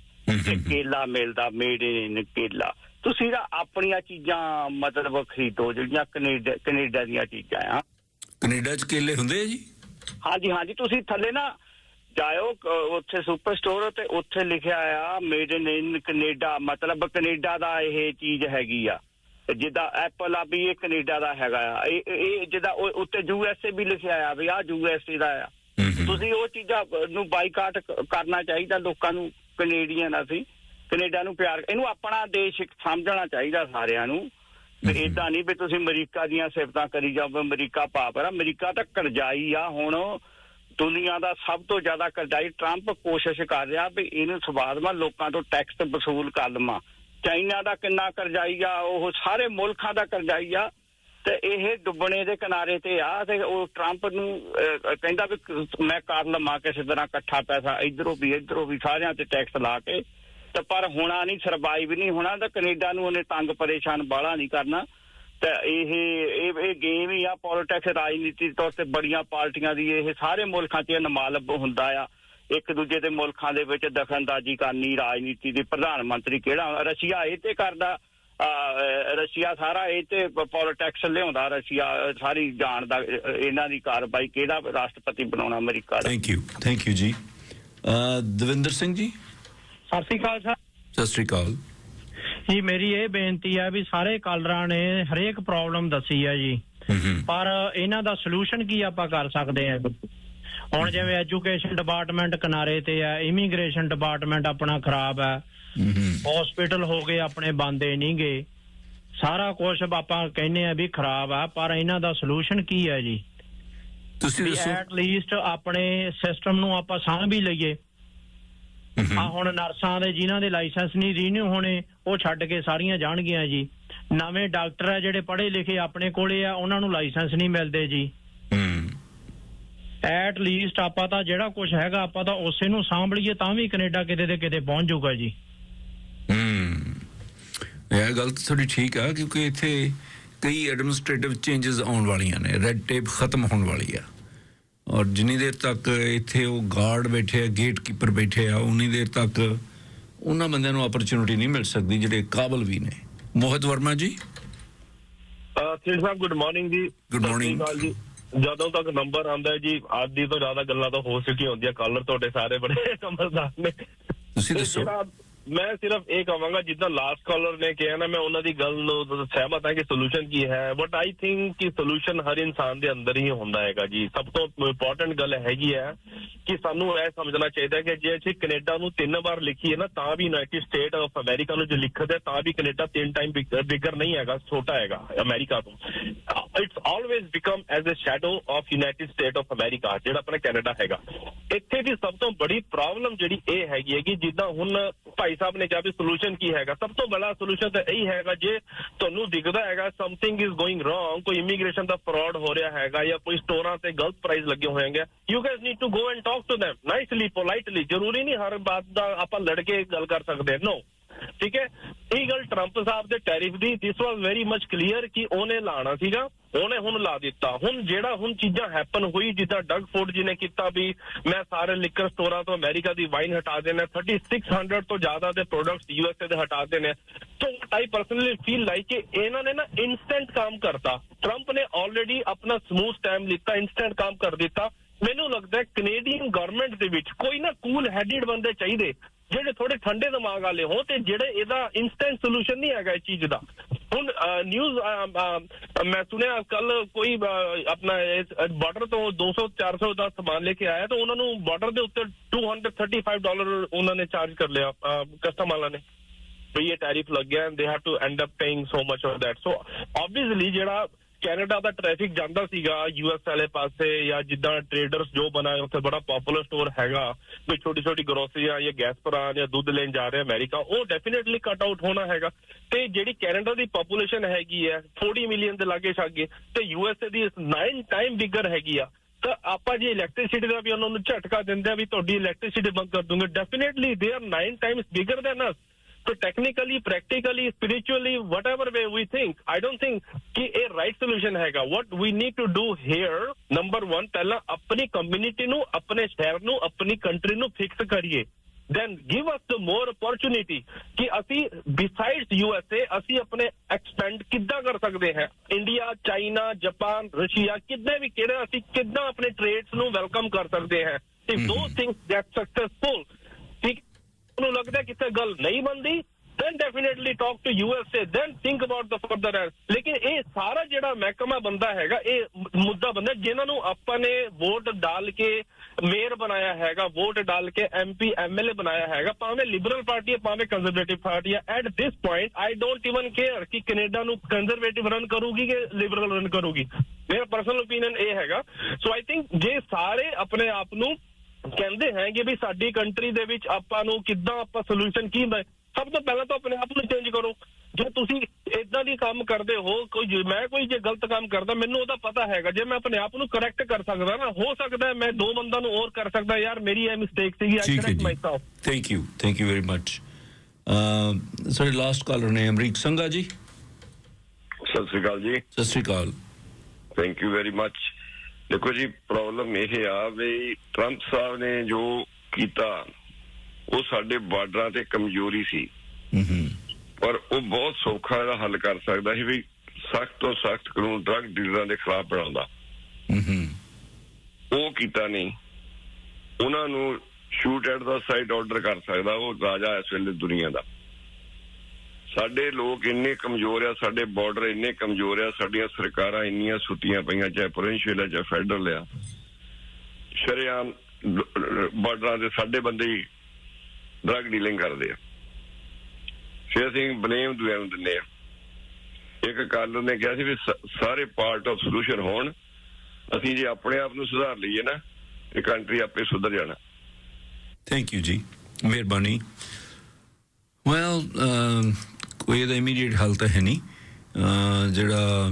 ਤੇ ਕੇਲਾ ਮਿਲਦਾ ਮੇਡ ਇਨ ਕੇਲਾ। ਤੁਸੀਂ ਨਾ ਆਪਣੀਆਂ ਚੀਜ਼ਾਂ ਮਤਲਬ ਖਰੀਦੋ ਜਿਹੜੀਆਂ ਕੈਨੇਡਾ ਕੈਨੇਡਾ ਦੀਆਂ ਚੀਜ਼ਾਂ ਆ। ਕੈਨੇਡਾ ਚ ਕੇਲੇ ਹੁੰਦੇ ਆ ਜੀ? ਹਾਂਜੀ ਹਾਂਜੀ ਤੁਸੀਂ ਥੱਲੇ ਨਾ ਜਾਇਓ ਉੱਥੇ ਸੁਪਰ ਸਟੋਰ ਤੇ ਉੱਥੇ ਲਿਖਿਆ ਆ ਮੇਡ ਇਨ ਕੈਨੇਡਾ ਮਤਲਬ ਕੈਨੇਡਾ ਦਾ ਇਹ ਚੀਜ਼ ਹੈਗੀ ਆ। ਜਿੱਦਾਂ ਐਪਲ ਆ ਵੀ ਇਹ ਕੈਨੇਡਾ ਦਾ ਹੈਗਾ ਆ। ਇਹ ਇਹ ਜਿੱਦਾਂ ਉੱਤੇ ਯੂ ਐਸ ਏ ਵੀ ਲਿਖਿਆ ਆ ਵੀ ਆ ਯੂ ਐਸ ਏ ਦਾ ਆ। ਤੁਸੀਂ ਉਹ ਚੀਜ਼ਾਂ ਨੂੰ ਬਾਈਕਾਟ ਕਰਨਾ ਚਾਹੀਦਾ ਲੋਕਾਂ ਨੂੰ ਕੈਨੇਡੀਅਨ ਅਸੀਂ। ਕੈਨੇਡਾ ਨੂੰ ਪਿਆਰ ਇਹਨੂੰ ਆਪਣਾ ਦੇਸ਼ ਸਮਝਣਾ ਚਾਹੀਦਾ ਸਾਰਿਆਂ ਨੂੰ। ਤੇ ਇਦਾਂ ਨਹੀਂ ਵੀ ਤੁਸੀਂ ਅਮਰੀਕਾ ਦੀਆਂ ਸਿਫਤਾਂ ਕਰੀ ਜਾਓ ਅਮਰੀਕਾ ਪਾਪ ਹੈ ਅਮਰੀਕਾ ਤਾਂ ਕਰਜ਼ਾਈ ਆ ਹੁਣ ਦੁਨੀਆ ਦਾ ਸਭ ਤੋਂ ਜ਼ਿਆਦਾ ਕਰਜ਼ਾਈ ਟਰੰਪ ਕੋਸ਼ਿਸ਼ ਕਰ ਰਿਹਾ ਵੀ ਇਹਨੂੰ ਸਵਾਦਮਾ ਲੋਕਾਂ ਤੋਂ ਟੈਕਸ ਵਸੂਲ ਕਰ ਲਵਾਂ। ਚਾਈਨਾ ਦਾ ਕਿੰਨਾ ਕਰਜ਼ਾਈ ਆ ਉਹ ਸਾਰੇ ਮੁਲਕਾਂ ਦਾ ਕਰਜ਼ਾਈ ਆ ਤੇ ਇਹ ਡੁੱਬਣੇ ਦੇ ਕਿਨਾਰੇ ਤੇ ਆ, ਤੇ ਉਹ ਟਰੰਪ ਨੂੰ ਕਹਿੰਦਾ ਵੀ ਮੈਂ ਕਰ ਲਵਾਂ ਕਿਸੇ ਤਰ੍ਹਾਂ ਇਕੱਠਾ ਪੈਸਾ ਇਧਰੋਂ ਵੀ ਇਧਰੋਂ ਵੀ ਸਾਰਿਆਂ ਤੇ ਟੈਕਸ ਲਾ ਕੇ, ਤੇ ਪਰ ਹੋਣਾ ਨਹੀਂ ਸਰਵਾਈਵ ਨਹੀਂ ਹੋਣਾ, ਤਾਂ ਕੈਨੇਡਾ ਨੂੰ ਉਹਨੇ ਤੰਗ ਪਰੇਸ਼ਾਨ ਬਾਹਲਾ ਨਹੀਂ ਕਰਨਾ। ਤੇ ਇਹ ਇਹ ਗੇਮ ਹੀ ਆ ਪੋਲਿਟਿਕਸ ਰਾਜਨੀਤੀ ਤੌਰ ਤੇ ਬੜੀਆਂ ਪਾਰਟੀਆਂ ਦੀ, ਇਹ ਸਾਰੇ ਮੁਲਕਾਂ 'ਚ ਨਮਾਲਬ ਹੁੰਦਾ ਆ। ਇੱਕ ਦੂਜੇ ਦੇ ਮੁਲਕਾਂ ਦੇ ਵਿੱਚ ਦਖਲਅੰਦਾਜ਼ੀ ਕਰਨੀ ਰਾਜਨੀਤੀ ਦੇ ਪ੍ਰਧਾਨ ਮੰਤਰੀ ਕਿਹੜਾ ਰਸ਼ੀਆ ਇਹ ਤੇ ਕਰਦਾ ਰਸ਼ੀਆ ਸਾਰਾ ਇਹ ਤੇ ਪੋਲਿਟਿਕਸ ਲਿਆਉਂਦਾ ਰਸ਼ੀਆ ਸਾਰੀ ਜਾਣ ਦਾ ਇਹਨਾਂ ਦੀ ਕਾਰਵਾਈ ਕਿਹੜਾ ਰਾਸ਼ਟਰਪਤੀ ਬਣਾਉਣਾ ਅਮਰੀਕਾ ਦਾ। ਥੈਂਕ ਯੂ ਥੈਂਕ ਯੂ ਜੀ। ਅ, ਦਵਿੰਦਰ ਸਿੰਘ ਜੀ? ਸਤਿ ਸ੍ਰੀ ਅਕਾਲ ਸਰ। ਸਤਿ ਸ਼੍ਰੀ ਅਕਾਲ। ਜੀ ਮੇਰੀ ਇਹ ਬੇਨਤੀ ਹੈ ਵੀ ਸਾਰੇ ਕਾਲਰਾਂ ਨੇ ਹਰੇਕ ਪ੍ਰੋਬਲਮ ਦੱਸੀ ਹੈ ਜੀ। ਪਰ ਇਹਨਾਂ ਦਾ ਸੋਲੂਸ਼ਨ ਕੀ ਆਪਾਂ ਕਰ ਸਕਦੇ ਹਾਂ ਹੁਣ ਜਿਵੇਂ ਐਜੂਕੇਸ਼ਨ ਡਿਪਾਰਟਮੈਂਟ ਕਿਨਾਰੇ ਤੇ ਹੈ ਇਮੀਗ੍ਰੇਸ਼ਨ ਡਿਪਾਰਟਮੈਂਟ ਆਪਣਾ ਖਰਾਬ ਹੈ ਹਸਪੀਟਲ ਹੋ ਗਏ ਆਪਣੇ ਬੰਦੇ ਨਹੀਂਗੇ ਸਾਰਾ ਕੁਝ ਆਪਾਂ ਕਹਿੰਦੇ ਆ ਵੀ ਖਰਾਬ ਆ ਪਰ ਇਹਨਾਂ ਦਾ ਸੋਲੂਸ਼ਨ ਕੀ ਹੈ ਜੀ? ਤੁਸੀਂ ਦੱਸੋ। ਐਟ ਲੀਸਟ ਆਪਣੇ ਸਿਸਟਮ ਨੂੰ ਆਪਾਂ ਸਾਂਭ ਵੀ ਲਈਏ। ਆ ਹੁਣ ਨਰਸਾਂ ਦੇ ਜਿਨ੍ਹਾਂ ਦੇ ਲਾਇਸੈਂਸ ਨਹੀਂ ਰੀਨਿਊ ਹੋਣੇ ਉਹ ਛੱਡ ਕੇ ਸਾਰੀਆਂ ਜਾਣਗੀਆਂ ਜੀ। ਨਵੇਂ ਡਾਕਟਰ ਆ ਜਿਹੜੇ ਪੜ੍ਹੇ ਲਿਖੇ ਆਪਣੇ ਕੋਲੇ ਆ ਉਹਨਾਂ ਨੂੰ ਲਾਇਸੈਂਸ ਨਹੀਂ ਮਿਲਦੇ ਜੀ। ਐਟ ਲੀਸਟ ਆਪਾਂ ਤਾਂ ਜਿਹੜਾ ਕੁਝ ਹੈਗਾ ਆਪਾਂ ਤਾਂ ਉਸੇ ਨੂੰ ਸਾਂਭ ਲਈਏ ਤਾਂ ਵੀ ਕੈਨੇਡਾ ਕਿਤੇ ਦੇ ਕਿਤੇ ਪਹੁੰਚ ਜਾਊਗਾ ਜੀ। ਹੂੰ। ਇਹ ਗੱਲ ਤੁਹਾਡੀ ਠੀਕ ਆ ਕਿਉਂਕਿ ਇੱਥੇ ਕਈ ਐਡਮਿਨਿਸਟ੍ਰੇਟਿਵ ਚੇਂजेस ਆਉਣ ਵਾਲੀਆਂ ਨੇ ਰੈੱਡ ਟੇਪ ਖਤਮ ਹੋਣ ਵਾਲੀ ਆ। ਔਰ ਜਿੰਨੀ ਦੇਰ ਤੱਕ ਇੱਥੇ ਉਹ ਗਾਰਡ ਬੈਠੇ ਆ ਗੇਟ ਕੀਪਰ ਬੈਠੇ ਆ ਉਨੀ ਦੇਰ ਤੱਕ ਉਹਨਾਂ ਬੰਦਿਆਂ ਨੂੰ ਅਪਰਚੂਨਿਟੀ ਨਹੀਂ ਮਿਲ ਸਕਦੀ ਜਿਹੜੇ ਕਾਬਲ ਵੀ ਨੇ। ਮੋਹਿਤ ਵਰਮਾ ਜੀ। ਸਿੰਘ ਸਾਹਿਬ ਗੁੱਡ ਮਾਰਨਿੰਗ ਜੀ। Good morning. ਜਦੋਂ ਤੱਕ ਨੰਬਰ ਆਉਂਦਾ ਹੈ ਜੀ ਆਦੀ ਤੋਂ ਜ਼ਿਆਦਾ ਗੱਲਾਂ ਤਾਂ ਹੋ ਚੁੱਕੀਆਂ ਹੁੰਦੀਆਂ ਕਾਲਰ ਤੁਹਾਡੇ ਸਾਰੇ ਬੜੇ ਸਮਝਦਾਰ ਨੇ। ਤੁਸੀਂ ਦੱਸੋ। ਮੈਂ ਸਿਰਫ ਇਹ ਕਹਾਂਗਾ, ਜਿੱਦਾਂ ਲਾਸਟ ਕਾਲਰ ਨੇ ਕਿਹਾ ਨਾ, ਮੈਂ ਉਹਨਾਂ ਦੀ ਗੱਲ ਨੂੰ ਸਹਿਮਤ ਹਾਂ ਕਿ ਸੋਲੂਸ਼ਨ ਕੀ ਹੈ ਬਟ ਆਈ ਥਿੰਕ ਕਿ ਸੋਲੂਸ਼ਨ ਹਰ ਇਨਸਾਨ ਦੇ ਅੰਦਰ ਹੀ ਹੁੰਦਾ ਹੈਗਾ ਜੀ। ਸਭ ਤੋਂ ਇੰਪੋਰਟੈਂਟ ਗੱਲ ਹੈਗੀ ਹੈ ਕਿ ਸਾਨੂੰ ਇਹ ਸਮਝਣਾ ਚਾਹੀਦਾ ਕਿ ਜੇ ਅਸੀਂ ਕੈਨੇਡਾ ਨੂੰ ਤਿੰਨ ਵਾਰ ਲਿਖੀਏ ਨਾ, ਤਾਂ ਵੀ ਯੂਨਾਈਟਿਡ ਸਟੇਟ ਆਫ ਅਮਰੀਕਾ ਨੂੰ ਜੇ ਲਿਖਦੇ ਤਾਂ ਵੀ ਕੈਨੇਡਾ ਤਿੰਨ ਟਾਈਮ ਬਿਗਰ ਨਹੀਂ ਹੈਗਾ, ਛੋਟਾ ਹੈਗਾ, ਅਮਰੀਕਾ ਤੋਂ। It's always become as a shadow of United State of America ਜਿਹੜਾ ਆਪਣਾ ਕੈਨੇਡਾ ਹੈਗਾ। ਇੱਥੇ ਦੀ ਸਭ ਤੋਂ ਬੜੀ ਪ੍ਰੋਬਲਮ ਜਿਹੜੀ ਇਹ ਹੈਗੀ ਹੈ ਕਿ ਜਿੱਦਾਂ ਹੁਣ ਭਾਈ ਸਾਹਿਬ ਨੇ ਕਿਹਾ ਵੀ ਸੋਲੂਸ਼ਨ ਕੀ ਹੈਗਾ? ਸਭ ਤੋਂ ਬੜਾ ਸੋਲੂਸ਼ਨ ਤਾਂ ਇਹੀ ਹੈਗਾ ਜੇ ਤੁਹਾਨੂੰ ਦਿਖਦਾ ਹੈਗਾ ਸਮਥਿੰਗ ਇਜ਼ ਗੋਇੰਗ ਰੋਂਗ ਕੋਈ ਇਮੀਗ੍ਰੇਸ਼ਨ ਦਾ ਫਰਾਡ ਹੋ ਰਿਹਾ ਹੈਗਾ ਜਾਂ ਕੋਈ ਸਟੋਰਾਂ ਤੇ ਗਲਤ ਪ੍ਰਾਈਸ ਲੱਗੇ ਹੋਏ ਹੈਗੇ you guys need to go and talk to them nicely politely ਜ਼ਰੂਰੀ ਨਹੀਂ ਹਰ ਬਾਤ ਦਾ ਆਪਾਂ ਲੜ ਕੇ ਗੱਲ ਕਰ ਸਕਦੇ ਨੋ ਠੀਕ ਹੈ? ਇਹ ਗੱਲ ਟਰੰਪ ਸਾਹਿਬ ਦੇ tariff the this was very much clear ਕਿ ਉਹਨੇ ਲਾਣਾ ਸੀਗਾ, ਉਹਨੇ ਹੁਣ ਲਾ ਦਿੱਤਾ। ਹੁਣ ਜਿਹੜਾ ਹੁਣ ਚੀਜ਼ਾਂ ਹੈਪਨ ਹੋਈ, ਜਿੱਦਾਂ ਡਗ ਫੋਰਡ ਜੀ ਨੇ ਕੀਤਾ ਵੀ ਮੈਂ ਸਾਰੇ ਲਿਕਰ ਸਟੋਰਾਂ ਤੋਂ ਅਮਰੀਕਾ ਦੀ ਵਾਈਨ ਹਟਾ ਦੇਣਾ 3600 ਤੋਂ ਜ਼ਿਆਦਾ ਦੇ ਪ੍ਰੋਡਕਟਸ ਯੂਐਸਏ ਦੇ ਹਟਾ ਦੇਣੇ so I personally feel like ਕਿ ਇਹਨਾਂ ਨੇ ਨਾ ਇਨਸਟੈਂਟ ਕੰਮ ਕਰਤਾ। ਟਰੰਪ ਨੇ ਆਲਰੇਡੀ ਆਪਣਾ ਸਮੂਥ ਟਾਈਮ ਲਿੱਤਾ ਇਨਸਟੈਂਟ ਕੰਮ ਕਰ ਦਿੱਤਾ। ਮੈਨੂੰ ਲੱਗਦਾ ਹੈ ਕੈਨੇਡੀਅਨ ਗਵਰਨਮੈਂਟ ਦੇ ਵਿੱਚ ਕੋਈ ਨਾ ਕੂਲ ਹੈਡਡ ਬੰਦੇ ਚਾਹੀਦੇ। ਜਿਹੜੇ ਥੋੜੇ ਠੰਡੇ ਦਿਮਾਗ ਵਾਲੇ ਹੋ ਤੇ ਜਿਹੜੇ ਇਹਦਾ ਇਨਸਟੈਂਟ ਸੋਲੂਸ਼ਨ ਨਹੀਂ ਹੈਗਾ ਇਸ ਚੀਜ਼ ਦਾ। ਹੁਣ ਨਿਊਜ਼ ਮੈਂ ਸੁਣਿਆ ਕੱਲ ਕੋਈ ਆਪਣਾ ਬਾਰਡਰ ਤੋਂ 200 400 ਦਾ ਸਮਾਨ ਲੈ ਕੇ ਆਇਆ ਤਾਂ ਉਹਨਾਂ ਨੂੰ ਬਾਰਡਰ ਦੇ ਉੱਤੇ 235 ਡਾਲਰ ਉਹਨਾਂ ਨੇ ਚਾਰਜ ਕਰ ਲਿਆ ਕਸਟਮ ਵਾਲਾ ਨੇ। ਵੀ ਇਹ ਟੈਰਿਫ ਲੱਗ ਗਿਆ they have to end up paying so much of that so obviously ਜਿਹੜਾ ਕੈਨੇਡਾ ਦਾ ਟ੍ਰੈਫਿਕ ਜਾਂਦਾ ਸੀਗਾ ਯੂਐਸ ਵਾਲੇ ਪਾਸੇ ਜਾਂ ਜਿੱਦਾਂ ਟ੍ਰੇਡਰਸ ਜੋ ਬਣਾਏ ਉੱਥੇ ਬੜਾ ਪਪੂਲਰ ਸਟੋਰ ਹੈਗਾ। ਕੋਈ ਛੋਟੀ ਛੋਟੀ ਗਰੋਸਰੀਆਂ ਜਾਂ ਗੈਸ ਭਰਾ ਜਾਂ ਦੁੱਧ ਲੈਣ ਜਾ ਰਹੇ ਅਮਰੀਕਾ, ਉਹ ਡੈਫੀਨਿਟਲੀ ਕੱਟ ਆਊਟ ਹੋਣਾ ਹੈਗਾ। ਤੇ ਜਿਹੜੀ ਕੈਨੇਡਾ ਦੀ ਪੋਪੂਲੇਸ਼ਨ ਹੈਗੀ ਹੈ 40 ਮਿਲੀਅਨ ਦੇ ਲਾਗੇ ਛਾਗੇ, ਤੇ ਯੂਐਸਏ ਦੀ 9 ਟਾਈਮ ਬਿਗਰ ਹੈਗੀ ਆ। ਤਾਂ ਆਪਾਂ ਜੇ ਇਲੈਕਟ੍ਰਿਸਿਟੀ ਦਾ ਵੀ ਉਹਨਾਂ ਨੂੰ ਝਟਕਾ ਦਿੰਦੇ ਆ ਵੀ ਤੁਹਾਡੀ ਇਲੈਕਟ੍ਰਿਸਿਟੀ ਬੰਦ ਕਰ ਦੂੰਗੇ definitely they are 9 times bigger than us So technically, practically, spiritually, whatever way we think, I don't think कि ਇਹ ਰਾਈਟ ਸੋਲੂਸ਼ਨ ਹੈਗਾ what we need to do here number 1 ਪਹਿਲਾਂ ਆਪਣੀ ਕਮਿਊਨਿਟੀ ਨੂੰ ਆਪਣੇ ਸ਼ਹਿਰ ਨੂੰ ਆਪਣੀ ਕੰਟਰੀ ਨੂੰ ਫਿਕਸ ਕਰੀਏ then give us the more opportunity ਕਿ ਅਸੀਂ besides USA ਅਸੀਂ ਆਪਣੇ ਐਕਸਪੈਂਡ ਕਿੱਦਾਂ ਕਰ ਸਕਦੇ ਹਾਂ ਇੰਡੀਆ ਚਾਈਨਾ ਜਾਪਾਨ ਰਸ਼ੀਆ ਕਿੰਨੇ ਵੀ ਕਿਹੜੇ ਅਸੀਂ ਕਿੱਦਾਂ ਆਪਣੇ ਟ੍ਰੇਡਸ ਨੂੰ ਵੈਲਕਮ ਕਰ ਸਕਦੇ ਹਾਂ if those things get successful ਨੂੰ ਲੱਗਦਾ ਕਿਤੇ ਗੱਲ ਨਹੀਂ ਬੰਦੀ then definitely talk to USA then think about the further ਲੇਕਿਨ ਇਹ ਸਾਰਾ ਜਿਹੜਾ ਮਹਿਕਮਾ ਬੰਦਾ ਹੈਗਾ, ਇਹ ਮੁ- ਮੁੱਦਾ ਬੰਦਾ ਜਿਨ੍ਹਾਂ ਨੂੰ ਆਪਾਂ ਨੇ ਵੋਟ ਡਾਲ ਕੇ ਮੇਅਰ ਬਣਾਇਆ ਹੈਗਾ, ਵੋਟ ਡਾਲ ਕੇ ਐਮਪੀ ਐਮਐਲਏ ਬਣਾਇਆ ਹੈਗਾ, ਭਾਵੇਂ ਲਿਬਰਲ ਪਾਰਟੀ ਹੈ, ਭਾਵੇਂ ਕੰਜ਼ਰਵੇਟਿਵ ਪਾਰਟੀ ਹੈ। At this point I don't even care ਕਿ ਕੈਨੇਡਾ ਨੂੰ ਕੰਜ਼ਰਵੇਟਿਵ ਰਨ ਕਰੂਗੀ ਕਿ ਲਿਬਰਲ ਰਨ ਕਰੂਗੀ। ਮੇਰਾ ਪਰਸਨਲ ਓਪੀਨੀਅਨ ਇਹ ਹੈਗਾ। ਸੋ ਆਈ ਥਿੰਕ ਜੇ ਸਾਰੇ ਆਪਣੇ ਆਪ ਨੂੰ ਕਹਿੰਦੇ ਹੈ ਕਿ ਵੀ ਸਾਡੀ ਕੰਟਰੀ ਦੇ ਵਿੱਚ ਆਪਾਂ ਨੂੰ ਕਿੱਦਾਂ ਆਪਾਂ ਸੋਲੂਸ਼ਨ ਕੀ ਹੁੰਦਾ? ਸਭ ਤੋਂ ਪਹਿਲਾਂ ਤਾਂ ਆਪਣੇ ਆਪ ਨੂੰ ਚੇਂਜ ਕਰੋ। ਜੇ ਤੁਸੀਂ ਇਦਾਂ ਦੀ ਕੰਮ ਕਰਦੇ ਹੋ ਕੋਈ ਮੈਂ ਕੋਈ ਜੇ ਗਲਤ ਕੰਮ ਕਰਦਾ ਮੈਨੂੰ ਉਹਦਾ ਪਤਾ ਹੈਗਾ। ਜੇ ਮੈਂ ਆਪਣੇ ਆਪ ਨੂੰ ਕਰੈਕਟ ਕਰ ਸਕਦਾ ਨਾ ਹੋ ਸਕਦਾ ਮੈਂ ਦੋ ਬੰਦਾਂ ਨੂੰ ਹੋਰ ਕਰ ਸਕਦਾ ਯਾਰ ਮੇਰੀ ਇਹ ਮਿਸਟੇਕ ਸੀਗੀ I correct myself thank you thank you very much ਸਾਡੇ ਲਾਸਟ ਕਾਲਰ ਨੇ ਅਮਰੀਕ ਸੰਘਾ ਜੀ। ਸਤਿ ਸ੍ਰੀ ਅਕਾਲ ਜੀ। ਸਤਿ ਸ਼੍ਰੀ ਅਕਾਲ। ਥੈਂਕ ਯੂ ਵੈਰੀ ਮੱਚ ਦੇਖੋ ਜੀ ਪ੍ਰੋਬਲਮ ਇਹ ਆ ਵੀ ਟਰੰਪ ਸਾਹਿਬ ਨੇ ਜੋ ਕੀਤਾ ਉਹ ਸਾਡੇ ਬਾਰਡਰਾਂ ਤੇ ਕਮਜ਼ੋਰੀ ਸੀ। ਪਰ ਉਹ ਬਹੁਤ ਸੌਖਾ ਇਹਦਾ ਹੱਲ ਕਰ ਸਕਦਾ ਸੀ ਵੀ ਸਖਤ ਤੋਂ ਸਖਤ ਕਾਨੂੰਨ ਡਰੱਗ ਡੀਲਰਾਂ ਦੇ ਖਿਲਾਫ ਬਣਾਉਂਦਾ। ਉਹ ਕੀਤਾ ਨਹੀਂ। ਉਹਨਾਂ ਨੂੰ shoot at the side order ਕਰ ਸਕਦਾ ਉਹ ਰਾਜਾ ਇਸ ਵੇਲੇ ਦੁਨੀਆ ਦਾ। ਸਾਡੇ ਲੋਕ ਇੰਨੇ ਕਮਜ਼ੋਰ ਆ, ਸਾਡੇ ਬਾਰਡਰ ਇੰਨੇ ਕਮਜ਼ੋਰ ਆ, ਸਾਡੀਆਂ ਸਰਕਾਰਾਂ ਇੰਨੀਆਂ ਸੁੱਤੀਆਂ ਪਈਆਂ, ਚਾਹੇ ਪ੍ਰੋਵਿੰਸ਼ੀਅਲ ਆ, ਚਾਹੇ ਫੈਡਰਲ ਆ। ਸ਼ਰੇਆਮ ਬਾਰਡਰਾਂ ਦੇ ਸਾਡੇ ਬੰਦੇ ਹੀ ਡਰੱਗ ਡੀਲਿੰਗ ਕਰਦੇ ਆ। ਫਿਰ ਅਸੀਂ ਬਲੇਮ ਦੂਜਿਆਂ ਨੂੰ ਦਿੰਦੇ ਆ। ਇੱਕ ਕੱਲ ਨੇ ਕਿਹਾ ਸੀ ਵੀ ਸਾਰੇ ਪਾਰਟ ਆਫ ਸੋਲੂਸ਼ਨ ਹੋਣ, ਅਸੀਂ ਜੇ ਆਪਣੇ ਆਪ ਨੂੰ ਸੁਧਾਰ ਲਈਏ ਨਾ, ਇਹ ਕੰਟਰੀ ਆਪੇ ਸੁਧਰ ਜਾਣਾ। ਥੈਂਕ ਯੂ ਜੀ, ਮਿਹਰਬਾਨੀ। ਵੈਲ ਕੋਈ ਇਹਦਾ ਇਮੀਡੀਏਟ ਹੱਲ ਤਾਂ ਹੈ ਨਹੀਂ। ਜਿਹੜਾ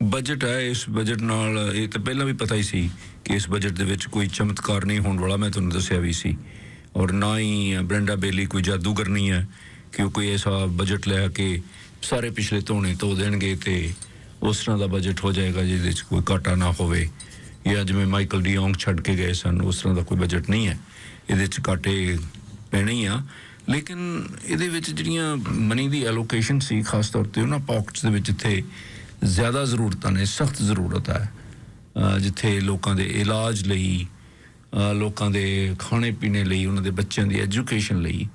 ਬਜਟ ਹੈ ਇਸ ਬਜਟ ਨਾਲ ਇਹ ਤਾਂ ਪਹਿਲਾਂ ਵੀ ਪਤਾ ਹੀ ਸੀ ਕਿ ਇਸ ਬਜਟ ਦੇ ਵਿੱਚ ਕੋਈ ਚਮਤਕਾਰ ਨਹੀਂ ਹੋਣ ਵਾਲਾ, ਮੈਂ ਤੁਹਾਨੂੰ ਦੱਸਿਆ ਵੀ ਸੀ। ਔਰ ਨਾ ਹੀ ਬ੍ਰੈਂਡਾ ਬੇਲੀ ਕੋਈ ਜਾਦੂਗਰ ਨਹੀਂ ਹੈ ਕਿ ਉਹ ਕੋਈ ਐਸਾ ਬਜਟ ਲੈ ਕੇ ਸਾਰੇ ਪਿਛਲੇ ਧੋਣੇ ਧੋ ਦੇਣਗੇ ਤੇ ਉਸ ਤਰ੍ਹਾਂ ਦਾ ਬਜਟ ਹੋ ਜਾਏਗਾ ਜਿਹਦੇ ਵਿੱਚ ਕੋਈ ਘਾਟਾ ਨਾ ਹੋਵੇ। ਜਾਂ ਜਿਵੇਂ ਮਾਈਕਲ ਡੀਓਂਗ ਛੱਡ ਕੇ ਗਏ ਸਨ, ਉਸ ਤਰ੍ਹਾਂ ਦਾ ਕੋਈ ਬਜਟ ਨਹੀਂ ਹੈ। ਇਹਦੇ ਵਿੱਚ ਘਾਟੇ ਪੈਣੇ ਆ। ਲੇਕਿਨ ਇਹਦੇ ਵਿੱਚ ਜਿਹੜੀਆਂ ਮਨੀ ਦੀ ਐਲੋਕੇਸ਼ਨ ਸੀ, ਖਾਸ ਤੌਰ ਤੇ ਉਹਨਾਂ ਪਾਕਟਸ ਦੇ ਵਿੱਚ ਜਿੱਥੇ ਜ਼ਿਆਦਾ ਜ਼ਰੂਰਤਾਂ ਨੇ, ਸਖਤ ਜ਼ਰੂਰਤ ਹੈ। ਜਿੱਥੇ ਲੋਕਾਂ ਦੇ ਇਲਾਜ ਲਈ ਲੋਕਾਂ ਦੇ ਖਾਣੇ ਪੀਣੇ ਲਈ, ਉਹਨਾਂ ਦੇ ਬੱਚਿਆਂ ਦੀ ਐਜੂਕੇਸ਼ਨ ਲਈ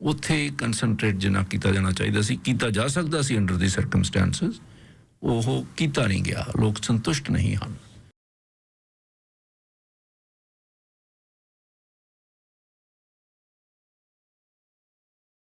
ਉੱਥੇ ਕਨਸੈਂਟਰੇਟ ਜਿੰਨਾ ਕੀਤਾ ਜਾਣਾ ਚਾਹੀਦਾ ਸੀ, ਕੀਤਾ ਜਾ ਸਕਦਾ ਸੀ ਅੰਡਰ ਦੀ ਸਰਕਮਸਟੈਂਸਸ ਉਹ ਕੀਤਾ ਨਹੀਂ ਗਿਆ। ਲੋਕ ਸੰਤੁਸ਼ਟ ਨਹੀਂ ਹਨ।